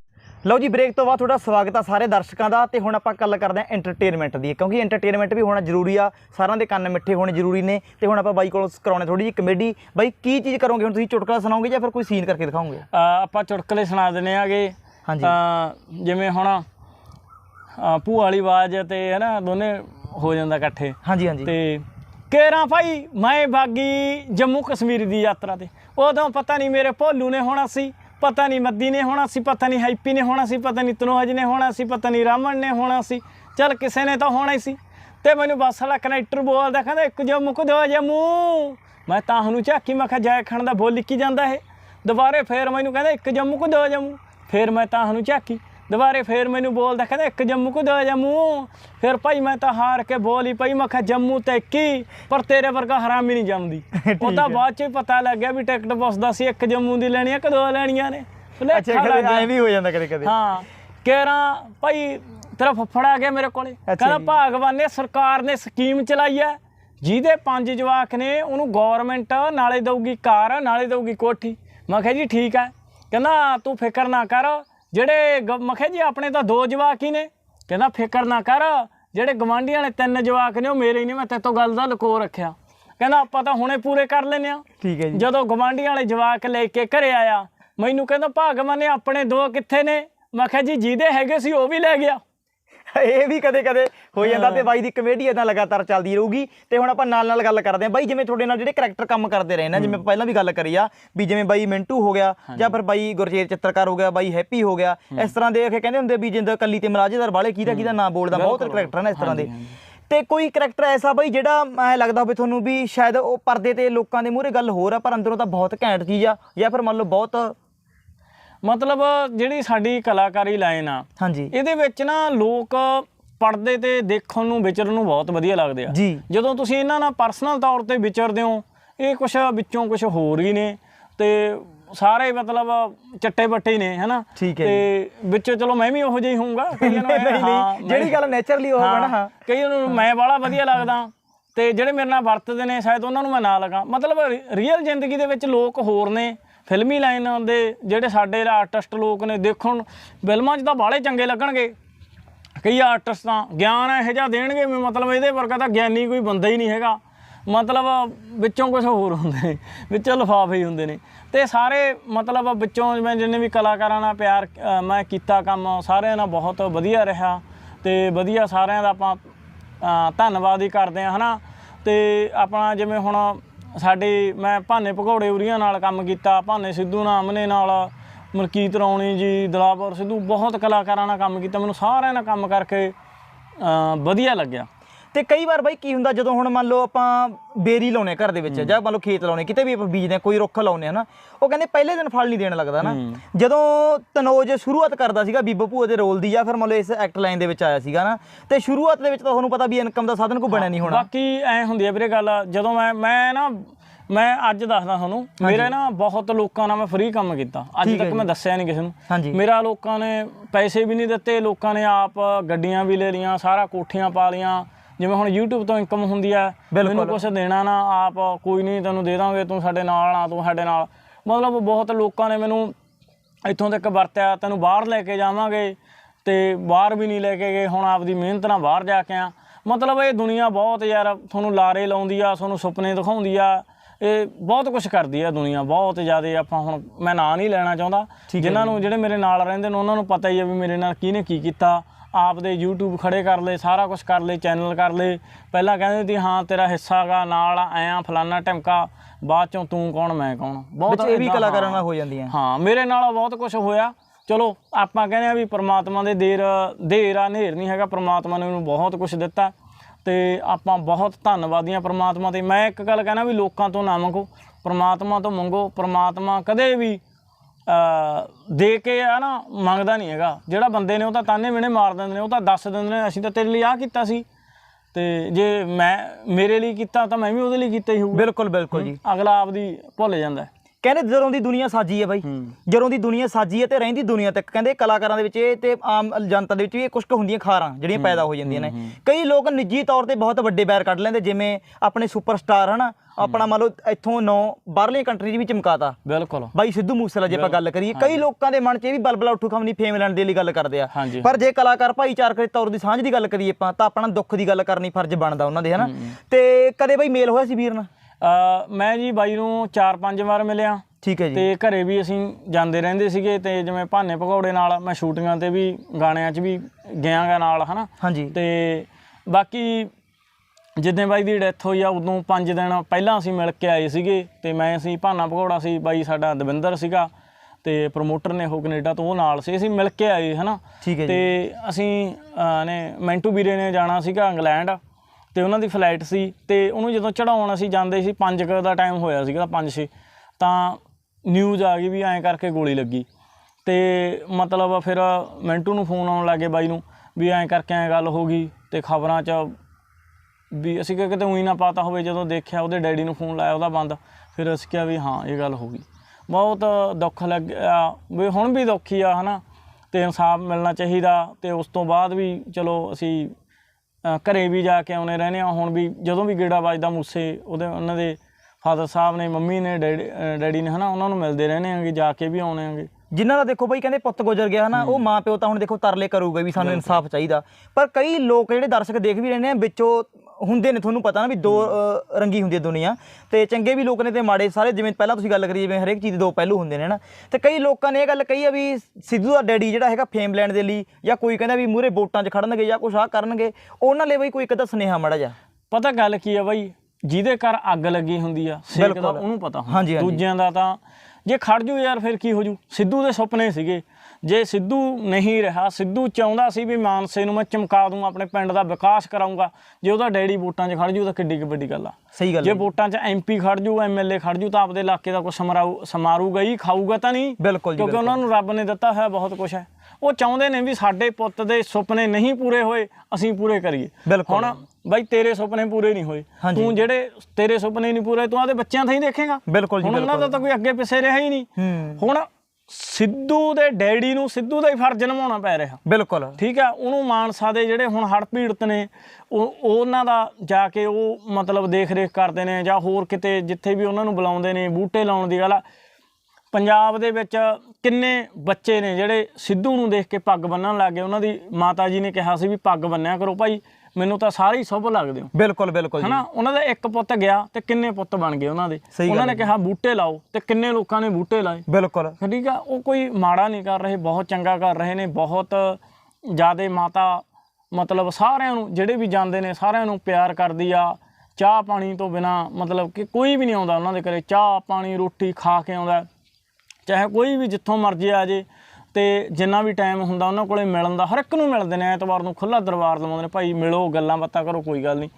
ਲਓ ਜੀ ਬ੍ਰੇਕ ਤੋਂ ਬਾਅਦ ਤੁਹਾਡਾ ਸਵਾਗਤ ਆ ਸਾਰੇ ਦਰਸ਼ਕਾਂ ਦਾ ਤੇ ਹੁਣ ਆਪਾਂ ਗੱਲ ਕਰਦੇ ਹਾਂ ਐਂਟਰਟੇਨਮੈਂਟ ਦੀ ਕਿਉਂਕਿ ਐਂਟਰਟੇਨਮੈਂਟ ਵੀ ਹੋਣਾ ਜ਼ਰੂਰੀ ਆ ਸਾਰਿਆਂ ਦੇ ਕੰਨ ਮਿੱਠੇ ਹੋਣੇ ਜ਼ਰੂਰੀ ਨੇ ਤੇ ਹੁਣ ਆਪਾਂ ਬਾਈ ਕੋਲੋਂ ਕਰਾਉਣੇ ਥੋੜੀ ਜਿਹੀ ਕਮੇਡੀ ਬਾਈ ਕੀ ਚੀਜ਼ ਕਰੋਗੇ ਹੁਣ ਤੁਸੀਂ ਚੁਟਕਲਾ ਸੁਣਾਓਗੇ ਜਾਂ ਫਿਰ ਕੋਈ ਸੀਨ ਕਰਕੇ ਦਿਖਾਓਗੇ? ਆਪਾਂ ਚੁਟਕਲੇ ਸੁਣਾ ਦਿੰਨੇ ਆਗੇ ਹਾਂਜੀ। ਤਾਂ ਜਿਵੇਂ ਹੁਣ ਭੂਆ ਵਾਲੀ ਆਵਾਜ਼ ਤੇ ਹੈ ਨਾ ਦੋਨੇ ਹੋ ਜਾਂਦਾ ਇਕੱਠੇ। ਹਾਂਜੀ ਹਾਂਜੀ। ਤੇ ਕੇਰਾਂ ਭਾਈ ਮੈਂ ਬਾਗੀ ਜੰਮੂ ਕਸ਼ਮੀਰ ਦੀ ਯਾਤਰਾ ਤੇ। ਉਦੋਂ ਪਤਾ ਨਹੀਂ ਮੇਰੇ ਭੋਲੂ ਨੇ ਹੋਣਾ ਸੀ। ਪਤਾ ਨਹੀਂ ਮੱਦੀ ਨੇ ਹੋਣਾ ਸੀ, ਪਤਾ ਨਹੀਂ ਹੈਪੀ ਨੇ ਹੋਣਾ ਸੀ, ਪਤਾ ਨਹੀਂ ਤਨੋਜ ਨੇ ਹੋਣਾ ਸੀ, ਪਤਾ ਨਹੀਂ ਰਾਮਣ ਨੇ ਹੋਣਾ ਸੀ। ਚਲ ਕਿਸੇ ਨੇ ਤਾਂ ਹੋਣਾ ਹੀ ਸੀ। ਤੇ ਮੈਨੂੰ ਬੱਸ ਵਾਲਾ ਕਨੈਕਟਰ ਬੋਲਦਾ ਕਹਿੰਦਾ, ਇੱਕ ਜੰਮੂ ਕੋ ਦੋ ਜੰਮੂ ਮੈਂ ਤਾਂ ਨੂੰ ਝਾਕੀ, ਮੈਂ ਕਿਹਾ ਜੈ ਖਣ ਦਾ ਬੋਲ ਲਿਖੀ ਜਾਂਦਾ ਇਹ। ਦੁਬਾਰੇ ਫੇਰ ਮੈਨੂੰ ਕਹਿੰਦਾ, ਇੱਕ ਜੰਮੂ ਕੋ ਦੋ ਜੰਮੂ ਫੇਰ ਮੈਂ ਤਾਂ ਨੂੰ ਝਾਕੀ। ਦੁਬਾਰੇ ਫੇਰ ਮੈਨੂੰ ਬੋਲਦਾ ਕਹਿੰਦਾ ਇੱਕ ਜੰਮੂ ਕੋ ਦੋ ਜੰਮੂ। ਫਿਰ ਭਾਈ ਮੈਂ ਤਾਂ ਹਾਰ ਕੇ ਬੋਲ ਪਈ ਮੈਂ ਕਿਹਾ ਜੰਮੂ ਤੇ ਕੀ ਪਰ ਤੇਰੇ ਵਰਗਾ ਹਰਾਮੀ ਨਹੀਂ ਜੰਮਦੀ। (laughs) ਉਹ ਤਾਂ ਬਾਅਦ ਚ ਹੀ ਪਤਾ ਲੱਗਿਆ ਵੀ ਟਿਕਟ ਪੁੱਛਦਾ ਸੀ ਇੱਕ ਜੰਮੂ ਦੀ ਲੈਣੀ ਆ ਕਿ ਦੋ ਲੈਣੀਆਂ ਨੇ। ਅੱਛਾ ਕਦੇ। ਐ ਵੀ ਹੋ ਜਾਂਦਾ ਕਦੇ ਕਦੇ। ਹਾਂ ਕਹਿਰਾਂ ਭਾਈ ਤੇਰਾ ਫੁੱਫੜ ਗਿਆ ਮੇਰੇ ਕੋਲੇ। ਕਹਿੰਦਾ। ਭਗਵਾਨ ਨੇ ਸਰਕਾਰ ਨੇ ਸਕੀਮ ਚਲਾਈ ਹੈ ਜਿਹਦੇ ਪੰਜ ਜਵਾਕ ਨੇ ਉਹਨੂੰ ਗਵਰਨਮੈਂਟ ਨਾਲੇ ਦਊਗੀ ਕਾਰ ਨਾਲੇ ਦਊਗੀ ਕੋਠੀ। ਮੈਂ ਕਿਹਾ ਜੀ ਠੀਕ ਹੈ ਕਹਿੰਦਾ ਤੂੰ ਫਿਕਰ ਨਾ ਕਰ ਜਿਹੜੇ ਗ- ਮੈਂ ਕਿਹਾ ਜੀ ਆਪਣੇ ਤਾਂ ਦੋ ਜਵਾਕ ਹੀ ਨੇ। ਕਹਿੰਦਾ ਫਿਕਰ ਨਾ ਕਰ ਜਿਹੜੇ ਗਵਾਂਢੀਆਂ ਨੇ ਤਿੰਨ ਜਵਾਕ ਨੇ ਉਹ ਮੇਰੇ ਹੀ ਨੇ ਮੈਂ ਤੇਤੋਂ ਗੱਲ ਦਾ ਲਕੋ ਰੱਖਿਆ। ਕਹਿੰਦਾ ਆਪਾਂ ਤਾਂ ਹੁਣੇ ਪੂਰੇ ਕਰ ਲੈਨੇ ਆ ਠੀਕ ਹੈ ਜੀ। ਜਦੋਂ ਗਵਾਂਢੀਆਂ ਵਾਲੇ ਜਵਾਕ ਲੈ ਕੇ ਘਰੇ ਆਇਆ ਮੈਨੂੰ ਕਹਿੰਦਾ ਭਗਵਾਨ ਨੇ ਆਪਣੇ ਦੋ ਕਿੱਥੇ ਨੇ? ਮੈਂ ਕਿਹਾ ਜੀ ਜਿਹਦੇ ਹੈਗੇ ਸੀ ਉਹ ਵੀ ਲੈ ਗਿਆ। (laughs) ਇਹ ਵੀ ਕਦੇ ਕਦੇ ਹੋ ਜਾਂਦਾ ਤੇ ਬਾਈ ਦੀ ਕਮੇਡੀ ਇਦਾਂ ਲਗਾਤਾਰ ਚੱਲਦੀ ਰਹੂਗੀ। ਤੇ ਹੁਣ ਆਪਾਂ ਨਾਲ ਨਾਲ ਗੱਲ ਕਰਦੇ ਹਾਂ। ਬਾਈ ਜਿਵੇਂ ਤੁਹਾਡੇ ਨਾਲ ਜਿਹੜੇ ਕਰੈਕਟਰ ਕੰਮ ਕਰਦੇ ਰਹੇ ਨਾ ਜਿਵੇਂ ਪਹਿਲਾਂ ਵੀ ਗੱਲ ਕਰੀ ਆ ਵੀ ਜਿਵੇਂ ਬਾਈ ਮਿੰਟੂ ਹੋ ਗਿਆ ਜਾਂ ਫਿਰ ਬਾਈ ਗੁਰਜੀਤ ਚਿੱਤਰਕਾਰ ਹੋ ਗਿਆ ਬਾਈ ਹੈਪੀ ਹੋ ਗਿਆ ਇਸ ਤਰ੍ਹਾਂ ਦੇ ਕਹਿੰਦੇ ਹੁੰਦੇ ਵੀ ਜਿੰਦ ਕੱਲੀ ਤੇ ਮਰਾਜੇਦਾਰ ਵਾਲੇ ਕਿਹਦਾ ਕਿਹਦਾ ਨਾਂ ਬੋਲਦਾ ਬਹੁਤ ਕਰੈਕਟਰ ਨੇ ਇਸ ਤਰ੍ਹਾਂ ਦੇ। ਤੇ ਕੋਈ ਕਰੈਕਟਰ ਐਸਾ ਬਾਈ ਜਿਹੜਾ ਐ ਲੱਗਦਾ ਹੋਵੇ ਤੁਹਾਨੂੰ ਵੀ ਸ਼ਾਇਦ ਉਹ ਪਰਦੇ ਤੇ ਲੋਕਾਂ ਦੇ ਮੂਹਰੇ ਗੱਲ ਹੋਰ ਆ ਪਰ ਅੰਦਰੋਂ ਤਾਂ ਬਹੁਤ ਘੈਂਟ ਚੀਜ਼ ਆ ਜਾਂ ਫਿਰ ਮੰਨ ਲਓ ਬਹੁਤ ਮਤਲਬ ਜਿਹੜੀ ਸਾਡੀ ਕਲਾਕਾਰੀ ਲਾਈਨ ਆ ਹਾਂਜੀ। ਇਹਦੇ ਵਿੱਚ ਨਾ ਲੋਕ ਪੜਦੇ ਤੇ ਦੇਖਣ ਨੂੰ ਵਿਚਰਨ ਨੂੰ ਬਹੁਤ ਵਧੀਆ ਲੱਗਦੇ ਆ। ਜਦੋਂ ਤੁਸੀਂ ਇਹਨਾਂ ਨਾਲ ਪਰਸਨਲ ਤੌਰ ਤੇ ਵਿਚਰਦੇ ਹੋ ਇਹ ਕੁਛ ਵਿੱਚੋਂ ਕੁਛ ਹੋਰ ਹੀ ਨੇ ਤੇ ਸਾਰੇ ਮਤਲਬ ਚੱਟੇ ਬੱਟੇ ਹੀ ਨੇ ਹਨਾ? ਹੈ ਤੇ ਵਿੱਚੋਂ ਚਲੋ ਮੈਂ ਵੀ ਉਹੋ ਜਿਹਾ ਹੀ ਹੋਊਂਗਾ ਕਈਆਂ ਨੂੰ ਨਹੀਂ ਇਹ- ਹਾਂ, ਨਹੀਂ। ਜਿਹੜੀ ਗੱਲ ਨੇਚਰਲੀ ਉਹ ਹੋਵੇ ਨਾ ਹਾਂ। ਕਈਆਂ ਨੂੰ ਮੈਂ ਬਾਲਾ ਵਧੀਆ ਲੱਗਦਾ। ਤੇ ਜਿਹੜੇ ਮੇਰੇ ਨਾਲ ਵਰਤਦੇ ਨੇ ਸ਼ਾਇਦ ਉਹਨਾਂ ਨੂੰ ਮੈਂ ਨਾ ਲਗਾ। ਮਤਲਬ ਰੀਅਲ ਜ਼ਿੰਦਗੀ ਦੇ ਵਿੱਚ ਲੋਕ ਹੋਰ ਨੇ। ਫਿਲਮੀ ਲਾਈਨ ਦੇ ਜਿਹੜੇ ਸਾਡੇ ਆਰਟਿਸਟ ਲੋਕ ਨੇ ਦੇਖਣ, ਫਿਲਮਾਂ 'ਚ ਤਾਂ ਬਾਹਲੇ ਚੰਗੇ ਲੱਗਣਗੇ। ਕਈ ਆਰਟਿਸਟ ਤਾਂ ਗਿਆਨ ਇਹੋ ਜਿਹਾ ਦੇਣਗੇ ਵੀ ਮਤਲਬ ਇਹਦੇ ਵਰਗਾ ਤਾਂ ਗਿਆਨੀ ਕੋਈ ਬੰਦਾ ਹੀ ਨਹੀਂ ਹੈਗਾ। ਮਤਲਬ ਵਿੱਚੋਂ ਕੁਝ ਹੋਰ ਹੁੰਦੇ ਨੇ, ਵਿੱਚੋਂ ਲਿਫਾਫੇ ਹੀ ਹੁੰਦੇ ਨੇ। ਤੇ ਸਾਰੇ ਮਤਲਬ ਵਿੱਚੋਂ ਮੈਂ ਜਿੰਨੇ ਵੀ ਕਲਾਕਾਰਾਂ ਨਾਲ ਪਿਆਰ ਮੈਂ ਕੀਤਾ ਕੰਮ, ਸਾਰਿਆਂ ਨਾਲ ਬਹੁਤ ਵਧੀਆ ਰਿਹਾ। ਤੇ ਵਧੀਆ ਸਾਰਿਆਂ ਦਾ ਆਪਾਂ ਧੰਨਵਾਦ ਹੀ ਕਰਦੇ ਆ ਹਨਾ। ਤੇ ਆਪਣਾ ਜਿਵੇਂ ਹੁਣ ਸਾਡੇ ਮੈਂ ਭਾਨੇ ਭਗੌੜੇ ਉਰੀਆਂ ਨਾਲ ਕੰਮ ਕੀਤਾ, ਭਾਨੇ ਸਿੱਧੂ ਨਾਮਨੇ ਨਾਲ ਮਲਕੀਤ ਰੌਣੀ ਜੀ ਦਲਾਵਰ ਸਿੱਧੂ, ਬਹੁਤ ਕਲਾਕਾਰਾਂ ਨਾਲ ਕੰਮ ਕੀਤਾ, ਮੈਨੂੰ ਸਾਰਿਆਂ ਨਾਲ ਕੰਮ ਕਰਕੇ ਵਧੀਆ ਲੱਗਿਆ। ਤੇ ਕਈ ਵਾਰ ਬਾਈ ਕੀ ਹੁੰਦਾ ਜਦੋਂ ਹੁਣ ਮੰਨ ਲਓ ਆਪਾਂ ਬੇਰੀ ਲਾਉਨੇ ਘਰ ਦੇ ਵਿੱਚ ਜਾਂ ਮੰਨ ਲਓ ਖੇਤ ਲਾਉਨੇ ਕਿਤੇ ਵੀ ਆਪਾਂ ਬੀਜਦੇ ਕੋਈ ਰੁੱਖ ਲਾਉਨੇ ਹਨਾ ਉਹ ਕਹਿੰਦੇ ਪਹਿਲੇ ਦਿਨ ਫਲ ਨਹੀਂ ਦੇਣ ਲੱਗਦਾ ਨਾ। ਜਦੋਂ ਤਨੋਜ ਸ਼ੁਰੂਆਤ ਕਰਦਾ ਸੀਗਾ ਬੀਬੋ ਭੂਆ ਦੇ ਰੋਲ ਦੀ ਜਾਂ ਫਿਰ ਮੰਨ ਲਓ ਇਸ ਐਕਟ ਲਾਈਨ ਦੇ ਵਿੱਚ ਆਇਆ ਸੀਗਾ ਨਾ ਤੇ ਸ਼ੁਰੂਆਤ ਦੇ ਵਿੱਚ ਤਾਂ ਤੁਹਾਨੂੰ ਪਤਾ ਵੀ ਇਨਕਮ ਦਾ ਸਾਧਨ ਕੋਈ ਬਣਿਆ ਨਹੀਂ ਹੋਣਾ। ਬਾਕੀ ਐ ਹੁੰਦੀ ਹੈ ਵੀਰੇ ਗੱਲ ਜਦੋਂ ਮੈਂ ਮੈਂ ਨਾ ਮੈਂ ਅੱਜ ਦੱਸਦਾ ਤੁਹਾਨੂੰ ਮੇਰੇ ਨਾ ਬਹੁਤ ਲੋਕਾਂ ਨਾਲ ਮੈਂ ਫ੍ਰੀ ਕੰਮ ਕੀਤਾ। ਅੱਜ ਤੱਕ ਮੈਂ ਦੱਸਿਆ ਨਹੀਂ ਕਿਸੇ ਨੂੰ। ਮੇਰਾ ਲੋਕਾਂ ਨੇ ਪੈਸੇ ਵੀ ਨਹੀਂ ਦਿੱਤੇ ਲੋਕਾਂ ਨੇ ਆਪ ਗੱਡੀਆਂ ਵੀ ਲੈ ਲੀਆਂ ਸਾਰਾ ਕੋਠੀਆਂ ਪਾ ਲੀਆਂ ਜਿਵੇਂ ਹੁਣ YouTube ਤੋਂ ਇਨਕਮ ਹੁੰਦੀ ਆ ਮੈਨੂੰ ਕੁਝ ਦੇਣਾ ਨਾ ਆਪ ਕੋਈ ਨਹੀਂ ਤੈਨੂੰ ਦੇ ਦਾਂਗੇ ਤੂੰ ਸਾਡੇ ਨਾਲ ਆ ਤੂੰ ਸਾਡੇ ਨਾਲ। ਮਤਲਬ ਬਹੁਤ ਲੋਕਾਂ ਨੇ ਮੈਨੂੰ ਇੱਥੋਂ ਤੱਕ ਵਰਤਿਆ ਤੈਨੂੰ ਬਾਹਰ ਲੈ ਕੇ ਜਾਵਾਂਗੇ ਤੇ ਬਾਹਰ ਵੀ ਨਹੀਂ ਲੈ ਕੇ ਗਏ ਹੁਣ ਆਪਦੀ ਮਿਹਨਤ ਨਾਲ ਬਾਹਰ ਜਾ ਕੇ ਆ। ਮਤਲਬ ਇਹ ਦੁਨੀਆ ਬਹੁਤ ਯਾਰ ਤੁਹਾਨੂੰ ਲਾਰੇ ਲਾਉਂਦੀ ਆ ਤੁਹਾਨੂੰ ਸੁਪਨੇ ਦਿਖਾਉਂਦੀ ਆ। ਇਹ ਬਹੁਤ ਕੁਝ ਕਰਦੀ ਆ ਦੁਨੀਆ ਬਹੁਤ ਜ਼ਿਆਦਾ ਆਪਾਂ ਹੁਣ ਮੈਂ ਨਾਂ ਨਹੀਂ ਲੈਣਾ ਚਾਹੁੰਦਾ। ਜਿਨ੍ਹਾਂ ਨੂੰ ਜਿਹੜੇ ਮੇਰੇ ਨਾਲ ਰਹਿੰਦੇ ਨੇ ਉਹਨਾਂ ਨੂੰ ਪਤਾ ਹੀ ਆ ਵੀ ਮੇਰੇ ਨਾਲ ਕਿਹਨੇ ਕੀ ਕੀਤਾ। ਆਪਦੇ YouTube ਖੜੇ ਕਰ ਲਏ ਸਾਰਾ ਕੁਝ ਕਰ ਲਏ ਚੈਨਲ ਕਰ ਲਏ। ਪਹਿਲਾਂ ਕਹਿੰਦੇ ਸੀ ਹਾਂ ਤੇਰਾ ਹਿੱਸਾ ਗਾ ਨਾਲ ਆਇਆ ਫਲਾਨਾ ਟਮਕਾ ਬਾਅਦ ਚੋਂ ਤੂੰ ਕੌਣ ਮੈਂ ਕੌਣ? ਬਹੁਤ ਇਹ ਵੀ ਕਲਾਕਾਰਾਂ। ਨਾਲ ਹੋ। ਜਾਂਦੀਆਂ। ਹਾਂ ਮੇਰੇ ਨਾਲ ਬਹੁਤ ਕੁਝ ਹੋਇਆ। ਚਲੋ ਆਪਾਂ ਕਹਿੰਦੇ ਆ ਵੀ ਪ੍ਰਮਾਤਮਾ ਦੇ ਦੇਰ ਦੇਰ ਆ ਨੇਰ ਨਹੀਂ ਹੈਗਾ। ਪ੍ਰਮਾਤਮਾ ਨੇ ਮੈਨੂੰ ਬਹੁਤ ਕੁਝ ਦਿੱਤਾ। ਤੇ ਆਪਾਂ ਬਹੁਤ ਧੰਨਵਾਦੀਆਂ ਪ੍ਰਮਾਤਮਾ ਤੇ। ਮੈਂ ਇੱਕ ਗੱਲ ਕਹਿਣਾ ਵੀ ਲੋਕਾਂ ਤੋਂ ਨਾ ਮੰਗੋ ਪ੍ਰਮਾਤਮਾ ਤੋਂ ਮੰਗੋ ਪ੍ਰਮਾਤਮਾ ਕਦੇ ਵੀ ਦੇ ਕੇ ਆ ਨਾ ਮੰਗਦਾ ਨਹੀਂ ਹੈਗਾ। ਜਿਹੜਾ ਬੰਦੇ ਨੇ ਉਹ ਤਾਂ ਤਾਨੇ ਮਿਹਣੇ ਮਾਰ ਦਿੰਦੇ ਨੇ ਉਹ ਤਾਂ ਦੱਸ ਦਿੰਦੇ ਨੇ ਅਸੀਂ ਤਾਂ ਤੇਰੇ ਲਈ ਆ ਕੀਤਾ ਸੀ। ਤੇ ਜੇ ਮੈਂ ਮੇਰੇ ਲਈ ਕੀਤਾ ਤਾਂ ਮੈਂ ਵੀ ਉਹਦੇ ਲਈ ਕੀਤਾ ਹੀ ਹੋਊਗਾ। ਬਿਲਕੁਲ ਬਿਲਕੁਲ ਜੀ। ਅਗਲਾ ਆਪਦੀ ਭੁੱਲ ਜਾਂਦਾ। ਕਹਿੰਦੇ ਜਦੋਂ ਦੀ ਦੁਨੀਆ ਸਾਜੀ ਹੈ ਬਾਈ ਜਦੋਂ ਦੀ ਦੁਨੀਆ ਸਾਜੀ ਹੈ ਤੇ ਰਹਿੰਦੀ ਦੁਨੀਆ ਤੱਕ। ਕਹਿੰਦੇ ਕਲਾਕਾਰਾਂ ਦੇ ਵਿੱਚ ਇਹ ਤੇ ਆਮ ਜਨਤਾ ਦੇ ਵਿੱਚ ਵੀ ਇਹ ਕੁਝ ਕੁ ਹੁੰਦੀਆਂ ਖਾਰਾਂ ਜਿਹੜੀਆਂ ਪੈਦਾ ਹੋ ਜਾਂਦੀਆਂ ਨੇ। ਕਈ ਲੋਕ ਨਿੱਜੀ ਤੌਰ ਤੇ ਬਹੁਤ ਵੱਡੇ ਬੈਰ ਕੱਢ ਲੈਂਦੇ ਜਿਵੇਂ ਆਪਣੇ ਸੁਪਰਸਟਾਰ ਹਨਾ? ਆਪਣਾ ਮੰਨ ਲਓ ਇੱਥੋਂ ਨੌ ਬਾਹਰਲੀਆਂ ਕੰਟਰੀ 'ਚ ਵੀ ਚਮਕਾਤਾ। ਬਿਲਕੁਲ। ਬਾਈ ਸਿੱਧੂ ਮੂਸੇਵਾਲਾ ਜੇ ਆਪਾਂ ਗੱਲ ਕਰੀਏ ਕਈ ਲੋਕਾਂ ਦੇ ਮਨ 'ਚ ਇਹ ਵੀ ਬਲਬਲਾ ਉੱਠੂ ਖਮਨੀ ਫੇਮ ਲੈਣ ਦੇ ਲਈ ਗੱਲ ਕਰਦੇ ਆ। ਪਰ ਜੇ ਕਲਾਕਾਰ ਭਾਈਚਾਰਕ ਦੇ ਤੌਰ ਦੀ ਸਾਂਝ ਦੀ ਗੱਲ ਕਰੀਏ ਆਪਾਂ ਤਾਂ ਆਪਣਾ ਦੁੱਖ ਦੀ ਗੱਲ ਕਰਨੀ ਫਰਜ਼ ਬਣਦਾ ਉਹਨਾਂ ਦੇ ਹਨਾ? ਤੇ ਕਦੇ ਬਾਈ ਮੇਲ ਹੋਇਆ ਸੀ ਵੀਰ ਨਾਲ? ਮੈਂ ਜੀ ਬਾਈ ਨੂੰ 4-5 ਵਾਰ ਮਿਲਿਆ। ਠੀਕ ਹੈ ਜੀ। ਤੇ ਘਰੇ ਵੀ ਅਸੀਂ ਜਾਂਦੇ ਰਹਿੰਦੇ ਸੀਗੇ ਤੇ ਜਿਵੇਂ ਭਾਨੇ ਭਗੌੜੇ ਨਾਲ ਮੈਂ ਸ਼ੂਟਿੰਗਾਂ ਤੇ ਵੀ ਗਾਣਿਆਂ 'ਚ ਵੀ ਗਿਆਗਾ ਨਾਲ ਹਨਾ? ਹਾਂਜੀ। ਤੇ ਬਾਕੀ ਜਿੱਦਾਂ ਬਾਈ ਦੀ ਡੈਥ ਹੋਈ ਆ ਉਦੋਂ 5 ਦਿਨ ਪਹਿਲਾਂ ਅਸੀਂ ਮਿਲ ਕੇ ਆਏ ਸੀਗੇ ਤੇ ਮੈਂ ਅਸੀਂ ਭਾਨਾ ਭਗੌੜਾ ਸੀ ਬਾਈ ਸਾਡਾ ਦਵਿੰਦਰ ਸੀਗਾ ਤੇ ਪ੍ਰੋਮੋਟਰ ਨੇ ਉਹ ਕੈਨੇਡਾ ਤੋਂ ਉਹ ਨਾਲ ਸੀ ਅਸੀਂ ਮਿਲ ਕੇ ਆਏ ਹਨਾ? ਤੇ ਅਸੀਂ ਨੇ ਮੈਂਟੂ ਵੀਰੇ ਨੇ ਜਾਣਾ ਸੀਗਾ ਇੰਗਲੈਂਡ। ਤੇ ਉਹਨਾਂ ਦੀ ਫਲਾਈਟ ਸੀ ਤੇ ਉਹਨੂੰ ਜਦੋਂ ਚੜਾਉਣ ਅਸੀਂ ਜਾਂਦੇ ਸੀ 5 ਕੁ ਦਾ ਟਾਈਮ ਹੋਇਆ ਸੀਗਾ 5-6 ਤਾਂ ਨਿਊਜ਼ ਆ ਗਈ ਵੀ ਐਂ ਕਰਕੇ ਗੋਲੀ ਲੱਗੀ। ਤੇ ਮਤਲਬ ਫਿਰ ਮੈਂਟੂ ਨੂੰ ਫੋਨ ਆਉਣ ਲੱਗੇ ਬਾਈ ਨੂੰ ਵੀ ਐਂ ਕਰਕੇ ਐਂ ਗੱਲ ਹੋ ਗਈ ਤੇ ਖਬਰਾਂ 'ਚ ਵੀ ਅਸੀਂ ਕਿਹਾ ਕਿਤੇ ਉਹੀ ਨਾ ਪਤਾ ਹੋਵੇ, ਜਦੋਂ ਦੇਖਿਆ ਉਹਦੇ ਡੈਡੀ ਨੂੰ ਫੋਨ ਲਾਇਆ ਉਹਦਾ ਬੰਦ, ਫਿਰ ਅਸੀਂ ਕਿਹਾ ਵੀ ਹਾਂ, ਇਹ ਗੱਲ ਹੋ ਗਈ। ਬਹੁਤ ਦੁੱਖ ਲੱਗਿਆ ਵੀ ਹੁਣ ਵੀ ਦੁੱਖੀ ਆ ਹਨਾ, ਤੇ ਇਨਸਾਫ ਮਿਲਣਾ ਚਾਹੀਦਾ ਤੇ ਉਸ ਤੋਂ ਬਾਅਦ ਵੀ ਚਲੋ ਅਸੀਂ ਘਰੇ ਵੀ ਜਾ ਕੇ ਆਉਨੇ ਰਹਿੰਦੇ ਆ। ਹੁਣ ਵੀ ਜਦੋਂ ਵੀ ਗੇੜਾ ਵੱਜਦਾ ਮੂਸੇ, ਉਹਦੇ ਉਹਨਾਂ ਦੇ ਫਾਦਰ ਸਾਹਿਬ ਨੇ, ਮੰਮੀ ਨੇ, ਡੈਡੀ ਡੈਡੀ ਨੇ ਹਨਾ, ਉਹਨਾਂ ਨੂੰ ਮਿਲਦੇ ਰਹਿੰਦੇ ਆਂਗੇ, ਜਾ ਕੇ ਵੀ ਆਉਣੇ ਆਂਗੇ। ਜਿਨ੍ਹਾਂ ਦਾ ਦੇਖੋ ਬਈ ਕਹਿੰਦੇ ਪੁੱਤ ਗੁਜ਼ਰ ਗਿਆ ਹਨਾ ਉਹ ਮਾਂ ਪਿਓ ਤਾਂ ਹੁਣ ਦੇਖੋ ਤਰਲੇ ਕਰੂਗਾ ਵੀ ਸਾਨੂੰ ਇਨਸਾਫ ਚਾਹੀਦਾ। ਪਰ ਕਈ ਲੋਕ ਜਿਹੜੇ ਦਰਸ਼ਕ ਦੇਖ ਵੀ ਰਹੇ ਨੇ ਵਿੱਚੋਂ ਹੁੰਦੇ ਨੇ ਤੁਹਾਨੂੰ ਪਤਾ ਨਾ ਵੀ ਦੋ ਅ, ਰੰਗੀ ਹੁੰਦੀ ਹੈ ਦੁਨੀਆ। ਤੇ ਚੰਗੇ ਵੀ ਲੋਕ ਨੇ ਤੇ ਮਾੜੇ ਸਾਰੇ ਜਿਵੇਂ ਪਹਿਲਾਂ ਤੁਸੀਂ ਗੱਲ ਕਰੀ ਜਿਵੇਂ ਹਰੇਕ ਚੀਜ਼ ਦੇ ਦੋ ਪਹਿਲੂ ਹੁੰਦੇ ਨੇ ਹਨਾ। ਤੇ ਕਈ ਲੋਕਾਂ ਨੇ ਇਹ ਗੱਲ ਕਹੀ ਆ ਵੀ ਸਿੱਧੂ ਦਾ ਡੈਡੀ ਜਿਹੜਾ ਹੈਗਾ ਫੇਮ ਲੈਣ ਦੇ ਲਈ ਜਾਂ ਕੋਈ ਕਹਿੰਦਾ ਵੀ ਮੂਰੇ ਵੋਟਾਂ 'ਚ ਖੜਨਗੇ ਜਾਂ ਕੁਛ ਆ ਕਰਨਗੇ ਉਹਨਾਂ ਲਈ ਬਈ ਕੋਈ ਇੱਕ ਤਾਂ ਸੁਨੇਹਾ ਮੜਾ ਜਾ ਪਤਾ ਗੱਲ ਕੀ ਆ ਬਾਈ? ਜਿਹਦੇ ਘਰ ਅੱਗ ਲੱਗੀ ਹੁੰਦੀ ਆ ਸੇਕ ਦਾ ਬਿਲਕੁਲ। ਉਹਨੂੰ ਪਤਾ ਹੁੰਦਾ। ਹਾਂਜੀ, ਹਾਂਜੀ। ਦੂਜਿਆਂ ਦਾ ਤਾਂ ਜੇ ਖੜ ਜੂ ਯਾਰ ਫਿਰ ਕੀ ਹੋ ਜੂ? ਸਿੱਧੂ ਦੇ ਸੁਪਨੇ ਸੀਗੇ। ਜੇ ਸਿੱਧੂ ਨਹੀਂ ਰਿਹਾ ਸਿੱਧੂ ਚਾਹੁੰਦਾ ਸੀ ਵੀ ਮਾਨਸੇ ਨੂੰ ਮੈਂ ਚਮਕਾ ਦੂੰ ਆਪਣੇ ਪਿੰਡ ਦਾ ਵਿਕਾਸ ਕਰਾਉਂਗਾ ਜੇ ਉਹਦਾ ਡੈਡੀ ਵੋਟਾਂ 'ਚ ਖੜ ਜੂ ਤਾਂ ਕਿੱਡੀ ਵੱਡੀ ਗੱਲ ਆ। ਸਹੀ ਗੱਲ ਜੇ ਵੋਟਾਂ 'ਚ ਐਮਪੀ ਖੜ ਜੂ ਐਮਐਲਏ ਖੜ ਜੂ ਤਾਂ ਆਪਦੇ ਇਲਾਕੇ ਦਾ ਕੁਝ ਸਮਰਾਊ ਸਮਾਰੂਗਾ ਹੀ ਖਾਊਗਾ ਤਾਂ ਨਹੀਂ। ਕਿਉਂਕਿ ਉਹਨਾਂ ਨੂੰ ਰੱਬ ਨੇ ਦਿੱਤਾ ਹੋਇਆ ਬਹੁਤ ਕੁਝ ਹੈ। ਉਹ ਚਾਹੁੰਦੇ ਨੇ ਵੀ ਸਾਡੇ ਪੁੱਤ ਦੇ ਸੁਪਨੇ ਨਹੀਂ ਪੂਰੇ ਹੋਏ ਅਸੀਂ ਪੂਰੇ ਕਰੀਏ। ਹੁਣ ਬਾਈ ਤੇਰੇ ਸੁਪਨੇ ਪੂਰੇ ਨਹੀਂ ਹੋਏ। ਤੂੰ ਜਿਹੜੇ ਤੇਰੇ ਸੁਪਨੇ ਨਹੀਂ ਪੂਰੇ ਤੂੰ ਆਦੇ ਬੱਚਿਆਂ ਥਾਈ ਦੇਖੇਗਾ। ਬਿਲਕੁਲ ਜੀ, ਉਹਨਾਂ ਦਾ ਤਾਂ ਕੋਈ ਅੱਗੇ ਪਿੱਛੇ ਰਿਹਾ ਹੀ ਨਹੀਂ। ਹੂੰ। ਹੁਣ ਸਿੱਧੂ ਦੇ ਡੈਡੀ ਨੂੰ ਸਿੱਧੂ ਦਾ ਹੀ ਫਰਜ਼ ਨਿਭਾਉਣਾ ਪੈ ਰਿਹਾ। ਬਿਲਕੁਲ। ਠੀਕ ਆ ਉਹਨੂੰ ਮਾਨਸਾ ਦੇ ਜਿਹੜੇ ਹੁਣ ਹੜ੍ਹ ਪੀੜਤ ਨੇ ਉਹ ਉਹਨਾਂ ਦਾ ਜਾ ਕੇ ਉਹ ਮਤਲਬ ਦੇਖ ਰੇਖ ਕਰਦੇ ਨੇ ਜਾਂ ਹੋਰ ਕਿਤੇ ਜਿੱਥੇ ਵੀ ਉਹਨਾਂ ਨੂੰ ਬੁਲਾਉਂਦੇ ਨੇ ਬੂਟੇ ਲਾਉਣ ਦੀ ਗੱਲ ਆ ਪੰਜਾਬ ਦੇ ਵਿੱਚ ਕਿੰਨੇ ਬੱਚੇ ਨੇ ਜਿਹੜੇ ਸਿੱਧੂ ਨੂੰ ਦੇਖ ਕੇ ਪੱਗ ਬੰਨਣ ਲੱਗ ਗਏ? ਉਹਨਾਂ ਦੀ ਮਾਤਾ ਜੀ ਨੇ ਕਿਹਾ ਸੀ ਵੀ ਪੱਗ ਬੰਨਿਆ ਕਰੋ ਭਾਈ ਮੈਨੂੰ ਤਾਂ ਸਾਰੇ ਹੀ ਸ਼ੁਭ ਲੱਗਦੇ ਹੋ। ਬਿਲਕੁਲ ਬਿਲਕੁਲ ਜੀ। ਹਨਾ? ਉਹਨਾਂ ਦਾ ਇੱਕ ਪੁੱਤ ਗਿਆ ਤੇ ਕਿੰਨੇ ਪੁੱਤ ਬਣ ਗਏ ਉਹਨਾਂ ਦੇ? ਉਹਨਾਂ ਨੇ। ਕਿਹਾ ਬੂਟੇ ਲਾਓ ਤੇ ਕਿੰਨੇ ਲੋਕਾਂ ਨੇ ਬੂਟੇ ਲਾਏ। ਬਿਲਕੁਲ। ਠੀਕ ਆ ਉਹ ਕੋਈ ਮਾੜਾ ਨਹੀਂ ਕਰ ਰਹੇ ਬਹੁਤ ਚੰਗਾ ਕਰ ਰਹੇ ਨੇ ਬਹੁਤ ਜਿਆਦੇ ਮਾਤਾ ਮਤਲਬ ਸਾਰਿਆਂ ਨੂੰ ਜਿਹੜੇ ਵੀ ਜਾਂਦੇ ਨੇ ਸਾਰਿਆਂ ਨੂੰ ਪਿਆਰ ਕਰਦੀ ਆ। ਚਾਹ ਪਾਣੀ ਤੋਂ ਬਿਨਾ ਮਤਲਬ ਕਿ ਕੋਈ ਵੀ ਨਹੀਂ ਆਉਂਦਾ ਉਹਨਾਂ ਦੇ ਘਰੇ। ਚਾਹ ਪਾਣੀ ਰੋਟੀ ਖਾ ਕੇ ਆਉਂਦਾ। ਚਾਹੇ ਕੋਈ ਵੀ ਜਿੱਥੋਂ ਮਰਜ਼ੀ ਆ ਜੇ, ਤੇ ਜਿੰਨਾ ਵੀ ਟਾਈਮ ਹੁੰਦਾ ਉਹਨਾਂ ਕੋਲੇ ਮਿਲਣ ਦਾ, ਹਰ ਇੱਕ ਨੂੰ ਮਿਲਦੇ ਨੇ ਐਤਵਾਰ ਨੂੰ ਖੁੱਲਾ ਦਰਬਾਰ ਲਵਾਉਂਦੇ ਨੇ, ਭਾਈ ਮਿਲੋ, ਗੱਲਾਂ ਬਾਤਾਂ ਕਰੋ, ਕੋਈ ਗੱਲ ਨਹੀਂ।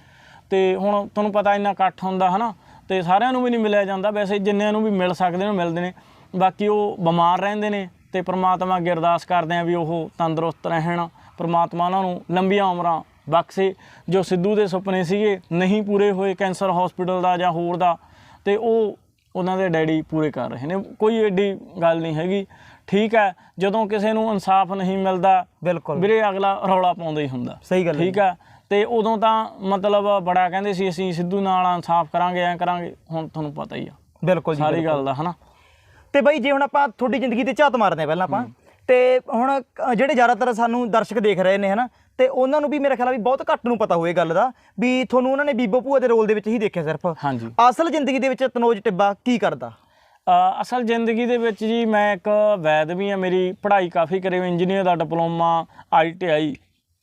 ਤੇ ਹੁਣ ਤੁਹਾਨੂੰ ਪਤਾ ਇੰਨਾ ਇਕੱਠ ਹੁੰਦਾ ਹਨਾ, ਤੇ ਸਾਰਿਆਂ ਨੂੰ ਵੀ ਨਹੀਂ ਮਿਲਿਆ ਜਾਂਦਾ, ਵੈਸੇ ਜਿੰਨਿਆਂ ਨੂੰ ਵੀ ਮਿਲ ਸਕਦੇ ਨੇ ਮਿਲਦੇ ਨੇ। ਬਾਕੀ ਉਹ ਬਿਮਾਰ ਰਹਿੰਦੇ ਨੇ, ਤੇ ਪ੍ਰਮਾਤਮਾ ਅੱਗੇ ਅਰਦਾਸ ਕਰਦੇ ਆ ਵੀ ਉਹ ਤੰਦਰੁਸਤ ਰਹਿਣ, ਪ੍ਰਮਾਤਮਾ ਉਹਨਾਂ ਨੂੰ ਲੰਬੀਆਂ ਉਮਰਾਂ ਬਖਸ਼ੇ। ਜੋ ਸਿੱਧੂ ਦੇ ਸੁਪਨੇ ਸੀਗੇ, ਨਹੀਂ ਪੂਰੇ ਹੋਏ, ਕੈਂਸਰ ਹਸਪੀਟਲ ਦਾ ਜਾਂ ਹੋਰ ਦਾ, ਤੇ ਉਹ ਉਹਨਾਂ ਦੇ ਡੈਡੀ ਪੂਰੇ ਕਰ ਰਹੇ ਨੇ ਕੋਈ ਏਡੀ ਗੱਲ ਨਹੀਂ ਹੈਗੀ। ਠੀਕ ਹੈ ਜਦੋਂ ਕਿਸੇ ਨੂੰ ਇਨਸਾਫ ਨਹੀਂ ਮਿਲਦਾ ਬਿਲਕੁਲ। ਵੀਰੇ ਅਗਲਾ ਰੌਲਾ ਪਾਉਂਦਾ ਹੀ ਹੁੰਦਾ। ਸਹੀ ਗੱਲ ਠੀਕ ਹੈ ਤੇ ਉਦੋਂ ਤਾਂ ਮਤਲਬ ਬੜਾ ਕਹਿੰਦੇ ਸੀ ਅਸੀਂ ਸਿੱਧੂ ਨਾਲ ਇਨਸਾਫ ਕਰਾਂਗੇ ਐ ਕਰਾਂਗੇ ਹੁਣ ਤੁਹਾਨੂੰ ਪਤਾ ਹੀ ਆ। ਬਿਲਕੁਲ ਜੀ ਸਾਰੀ ਗੱਲ ਦਾ ਹਨਾ? ਤੇ ਬਾਈ ਜੇ ਹੁਣ ਆਪਾਂ ਤੁਹਾਡੀ ਜ਼ਿੰਦਗੀ ਤੇ ਝਾਤ ਮਾਰਦੇ ਆ ਪਹਿਲਾਂ ਆਪਾਂ ਤੇ ਹੁਣ ਜਿਹੜੇ ਜ਼ਿਆਦਾਤਰ ਸਾਨੂੰ ਦਰਸ਼ਕ ਦੇਖ ਰਹੇ ਨੇ ਹਨਾ? ਤੇ ਉਹਨਾਂ ਨੂੰ ਵੀ ਮੇਰੇ ਖਿਆਲ ਆ ਵੀ ਬਹੁਤ ਘੱਟ ਨੂੰ ਪਤਾ ਹੋਏ ਗੱਲ ਦਾ ਵੀ ਤੁਹਾਨੂੰ ਉਹਨਾਂ ਨੇ ਬੀਬੋ ਭੂਆ ਦੇ ਰੋਲ ਦੇ ਵਿੱਚ ਹੀ ਦੇਖਿਆ ਸਿਰਫ। ਹਾਂਜੀ। ਅਸਲ ਜ਼ਿੰਦਗੀ ਦੇ ਵਿੱਚ ਤਨੋਜ ਟਿੱਬਾ ਕੀ ਕਰਦਾ? ਅਸਲ ਜ਼ਿੰਦਗੀ ਦੇ ਵਿੱਚ ਜੀ ਮੈਂ ਇੱਕ ਵੈਦ ਵੀ ਆ ਮੇਰੀ ਪੜ੍ਹਾਈ ਕਾਫੀ ਕਰੀ ਇੰਜੀਨੀਅਰ ਦਾ diploma ITI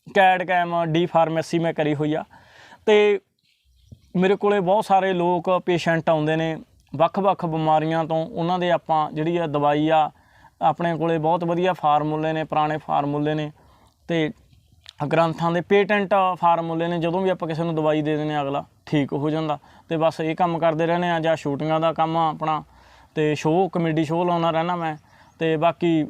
CAD CAM D pharmacy ਮੈਂ ਕਰੀ ਹੋਈ ਆ। ਤੇ ਮੇਰੇ ਕੋਲੇ ਬਹੁਤ ਸਾਰੇ ਲੋਕ ਪੇਸ਼ੈਂਟ ਆਉਂਦੇ ਨੇ ਵੱਖ-ਵੱਖ ਬਿਮਾਰੀਆਂ ਤੋਂ ਉਹਨਾਂ ਦੇ ਆਪਾਂ ਜਿਹੜੀ ਆ ਦਵਾਈ ਆ ਆਪਣੇ ਕੋਲੇ ਬਹੁਤ ਵਧੀਆ ਫਾਰਮੂਲੇ ਨੇ ਪੁਰਾਣੇ ਫਾਰਮੂਲੇ ਨੇ ਤੇ ਗ੍ਰੰਥਾਂ ਦੇ ਪੇਟੈਂਟ ਫਾਰਮੂਲੇ ਨੇ ਜਦੋਂ ਵੀ ਆਪਾਂ ਕਿਸੇ ਨੂੰ ਦਵਾਈ ਦੇ ਦਿੰਦੇ ਹਾਂ ਅਗਲਾ ਠੀਕ ਹੋ ਜਾਂਦਾ। ਤੇ ਬਸ ਇਹ ਕੰਮ ਕਰਦੇ ਰਹਿੰਦੇ ਆ ਜਾਂ ਸ਼ੂਟਿੰਗਾਂ ਦਾ ਕੰਮ ਆਪਣਾ ਤੇ ਸ਼ੋਅ ਕਮੇਡੀ ਸ਼ੋਅ ਲਾਉਣਾ ਰਹਿਣਾ ਮੈਂ ਤੇ ਬਾਕੀ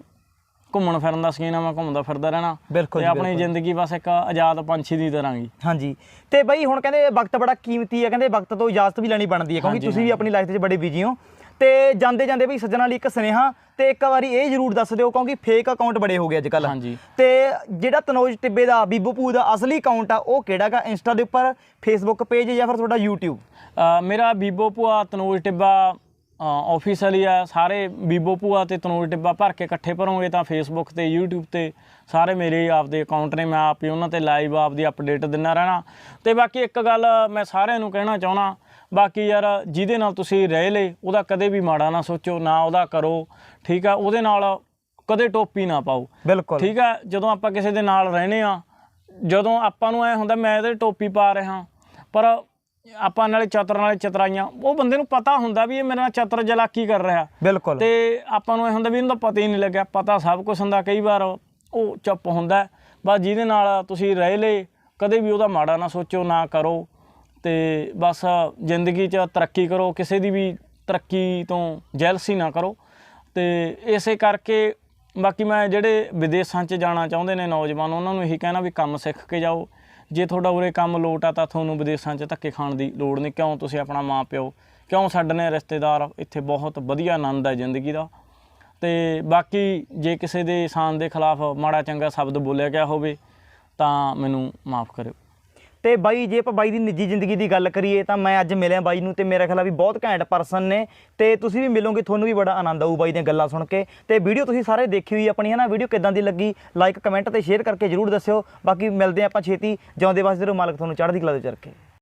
ਘੁੰਮਣ ਫਿਰਨ ਦਾ ਸਕੀਨ ਆ ਮੈਂ ਘੁੰਮਦਾ ਫਿਰਦਾ ਰਹਿਣਾ। ਤੇ ਆਪਣੀ। ਜ਼ਿੰਦਗੀ ਬਸ ਇੱਕ ਆਜ਼ਾਦ ਪੰਛੀ ਦੀ ਤਰ੍ਹਾਂ ਗੀ ਹਾਂਜੀ। ਤੇ ਬਈ ਹੁਣ ਕਹਿੰਦੇ ਵਕਤ ਬੜਾ ਕੀਮਤੀ ਹੈ ਕਹਿੰਦੇ ਵਕਤ ਤੋਂ ਇਜਾਜ਼ਤ ਵੀ ਲੈਣੀ ਬਣਦੀ ਹੈ ਕਿਉਂਕਿ ਤੁਸੀਂ ਵੀ। ਆਪਣੀ ਲਾਈਫ 'ਚ ਬੜੇ ਬਿਜ਼ੀ ਹੋ। ਤੇ ਜਾਂਦੇ ਜਾਂਦੇ ਬਈ ਸੱਜਣਾ ਲਈ ਇੱਕ ਸੁਨੇਹਾ ਤੇ ਇੱਕ ਵਾਰੀ ਇਹ ਜ਼ਰੂਰ ਦੱਸ ਦਿਓ ਕਿਉਂਕਿ ਫੇਕ ਅਕਾਊਂਟ ਬੜੇ ਹੋ ਗਏ ਅੱਜ ਕੱਲ ਹਾਂਜੀ। ਤੇ ਜਿਹੜਾ ਤਨੋਜ ਟਿੱਬੇ ਦਾ ਬੀਬੂ ਭੂ ਦਾ ਅਸਲੀ ਅਕਾਊਂਟ ਆ ਉਹ ਕਿਹੜਾਗਾ ਇੰਸਟਾ ਦੇ ਉੱਪਰ ਫੇਸਬੁੱਕ ਪੇਜ ਜਾਂ ਫਿਰ ਤੁਹਾਡਾ YouTube? ਮੇਰਾ ਬੀਬੋ ਭੂਆ ਤਨੋਜ ਟਿੱਬਾ ਆਫੀਸ਼ੀਅਲੀ ਆ। ਸਾਰੇ ਬੀਬੋ ਭੂਆ ਤੇ ਤਨੋਜ ਟਿੱਬਾ ਭਰ ਕੇ ਇਕੱਠੇ ਭਰੋਗੇ ਤਾਂ ਫੇਸਬੁੱਕ ਤੇ YouTube ਤੇ ਸਾਰੇ ਮੇਰੇ ਆਪਦੇ ਅਕਾਊਂਟ ਨੇ। ਮੈਂ ਆਪ ਹੀ ਉਹਨਾਂ ਤੇ ਲਾਈਵ ਆਪਦੀ ਅਪਡੇਟ ਦਿੰਦਾ ਰਹਿਣਾ। ਤੇ ਬਾਕੀ ਇੱਕ ਗੱਲ ਮੈਂ ਸਾਰਿਆਂ ਨੂੰ ਕਹਿਣਾ ਚਾਹਣਾ ਬਾਕੀ ਯਾਰ ਜਿਹਦੇ ਨਾਲ ਤੁਸੀਂ ਰਹਿ ਲੇ ਉਹਦਾ ਕਦੇ ਵੀ ਮਾੜਾ ਨਾ ਸੋਚੋ ਨਾ ਉਹਦਾ ਕਰੋ ਠੀਕ ਆ? ਉਹਦੇ ਨਾਲ ਕਦੇ ਟੋਪੀ ਨਾ ਪਾਓ। ਬਿਲਕੁਲ। ਠੀਕ ਆ? ਜਦੋਂ ਆਪਾਂ ਕਿਸੇ ਦੇ ਨਾਲ ਰਹਿੰਦੇ ਆ ਜਦੋਂ ਆਪਾਂ ਨੂੰ ਐ ਹੁੰਦਾ ਮੈਂ ਇਹਦੇ ਟੋਪੀ ਪਾ ਰਿਹਾ ਪਰ ਆਪਾਂ ਨਾਲੇ ਚਤਰ ਨਾਲੇ ਚਤਰਾਈਆਂ ਉਹ ਬੰਦੇ ਨੂੰ ਪਤਾ ਹੁੰਦਾ ਵੀ ਇਹ ਮੇਰੇ ਨਾਲ ਚਤਰ ਜਲਾਕੀ ਕਰ ਰਿਹਾ। ਬਿਲਕੁਲ। ਤੇ ਆਪਾਂ ਨੂੰ ਐ ਹੁੰਦਾ ਵੀ ਇਹਨੂੰ ਤਾਂ ਪਤਾ ਹੀ ਨਹੀਂ ਲੱਗਿਆ ਪਤਾ ਸਭ ਕੁਝ ਹੁੰਦਾ ਕਈ ਵਾਰ ਉਹ ਚੁੱਪ ਹੁੰਦਾ। ਬਸ ਜਿਹਦੇ ਨਾਲ ਤੁਸੀਂ ਰਹਿ ਲੇ ਕਦੇ ਵੀ ਉਹਦਾ ਮਾੜਾ ਨਾ ਸੋਚੋ ਨਾ ਕਰੋ। ਤੇ ਬਸ ਜ਼ਿੰਦਗੀ 'ਚ ਤਰੱਕੀ ਕਰੋ, ਕਿਸੇ ਦੀ ਵੀ ਤਰੱਕੀ ਤੋਂ ਜੈਲਸੀ ਨਾ ਕਰੋ। ਤੇ ਇਸੇ ਕਰਕੇ ਬਾਕੀ ਮੈਂ ਜਿਹੜੇ ਵਿਦੇਸ਼ਾਂ 'ਚ ਜਾਣਾ ਚਾਹੁੰਦੇ ਨੇ ਨੌਜਵਾਨ, ਉਹਨਾਂ ਨੂੰ ਇਹੀ ਕਹਿਣਾ ਵੀ ਕੰਮ ਸਿੱਖ ਕੇ ਜਾਓ। ਜੇ ਤੁਹਾਡਾ ਉਰੇ ਕੰਮ ਲੋਟ ਆ ਤਾਂ ਤੁਹਾਨੂੰ ਵਿਦੇਸ਼ਾਂ 'ਚ ਧੱਕੇ ਖਾਣ ਦੀ ਲੋੜ ਨਹੀਂ। ਕਿਉਂ? ਤੁਸੀਂ ਆਪਣਾ ਮਾਂ ਪਿਓ, ਕਿਉਂ ਸਾਡੇ ਨੇ ਰਿਸ਼ਤੇਦਾਰ? ਇੱਥੇ ਬਹੁਤ ਵਧੀਆ ਆਨੰਦ ਹੈ ਜ਼ਿੰਦਗੀ ਦਾ। ਤੇ ਬਾਕੀ ਜੇ ਕਿਸੇ ਦੇ ਇਨਸਾਨ ਦੇ ਖਿਲਾਫ ਮਾੜਾ ਚੰਗਾ ਸ਼ਬਦ ਬੋਲਿਆ ਗਿਆ ਹੋਵੇ ਤਾਂ ਮੈਨੂੰ ਮਾਫ ਕਰਿਓ। ਤੇ ਬਾਈ, ਜੇ ਆਪਾਂ ਬਾਈ ਦੀ ਨਿੱਜੀ ਜ਼ਿੰਦਗੀ ਦੀ ਗੱਲ ਕਰੀਏ ਤਾਂ ਮੈਂ ਅੱਜ ਮਿਲਿਆ ਬਾਈ ਨੂੰ ਤੇ ਮੇਰਾ ਖਿਆਲ ਆ ਵੀ ਬਹੁਤ ਘੈਂਟ ਪਰਸਨ ਨੇ ਤੇ ਤੁਸੀਂ ਵੀ ਮਿਲੋਗੇ, ਤੁਹਾਨੂੰ ਵੀ ਬੜਾ ਆਨੰਦ ਆਊ ਬਾਈ ਦੀਆਂ ਗੱਲਾਂ ਸੁਣ ਕੇ। ਤੇ ਵੀਡੀਓ ਤੁਸੀਂ ਸਾਰੇ ਦੇਖੀ ਹੋਈ ਆਪਣੀ ਹੈ ਨਾ ਵੀਡੀਓ ਕਿਦਾਂ ਦੀ ਲੱਗੀ? ਲਾਈਕ ਕਮੈਂਟ ਤੇ ਸ਼ੇਅਰ ਕਰਕੇ ਜਰੂਰ ਦੱਸਿਓ। ਬਾਕੀ ਮਿਲਦੇ ਹਾਂ ਆਪਾਂ ਛੇਤੀ, ਜਿਉਂਦੇ ਵਾਸਤੇ ਰਹੋ ਮਾਲਕ ਤੁਹਾਨੂੰ ਚੜ੍ਹਦੀ ਕਲਾ ਦੇ ਚਰਕੇ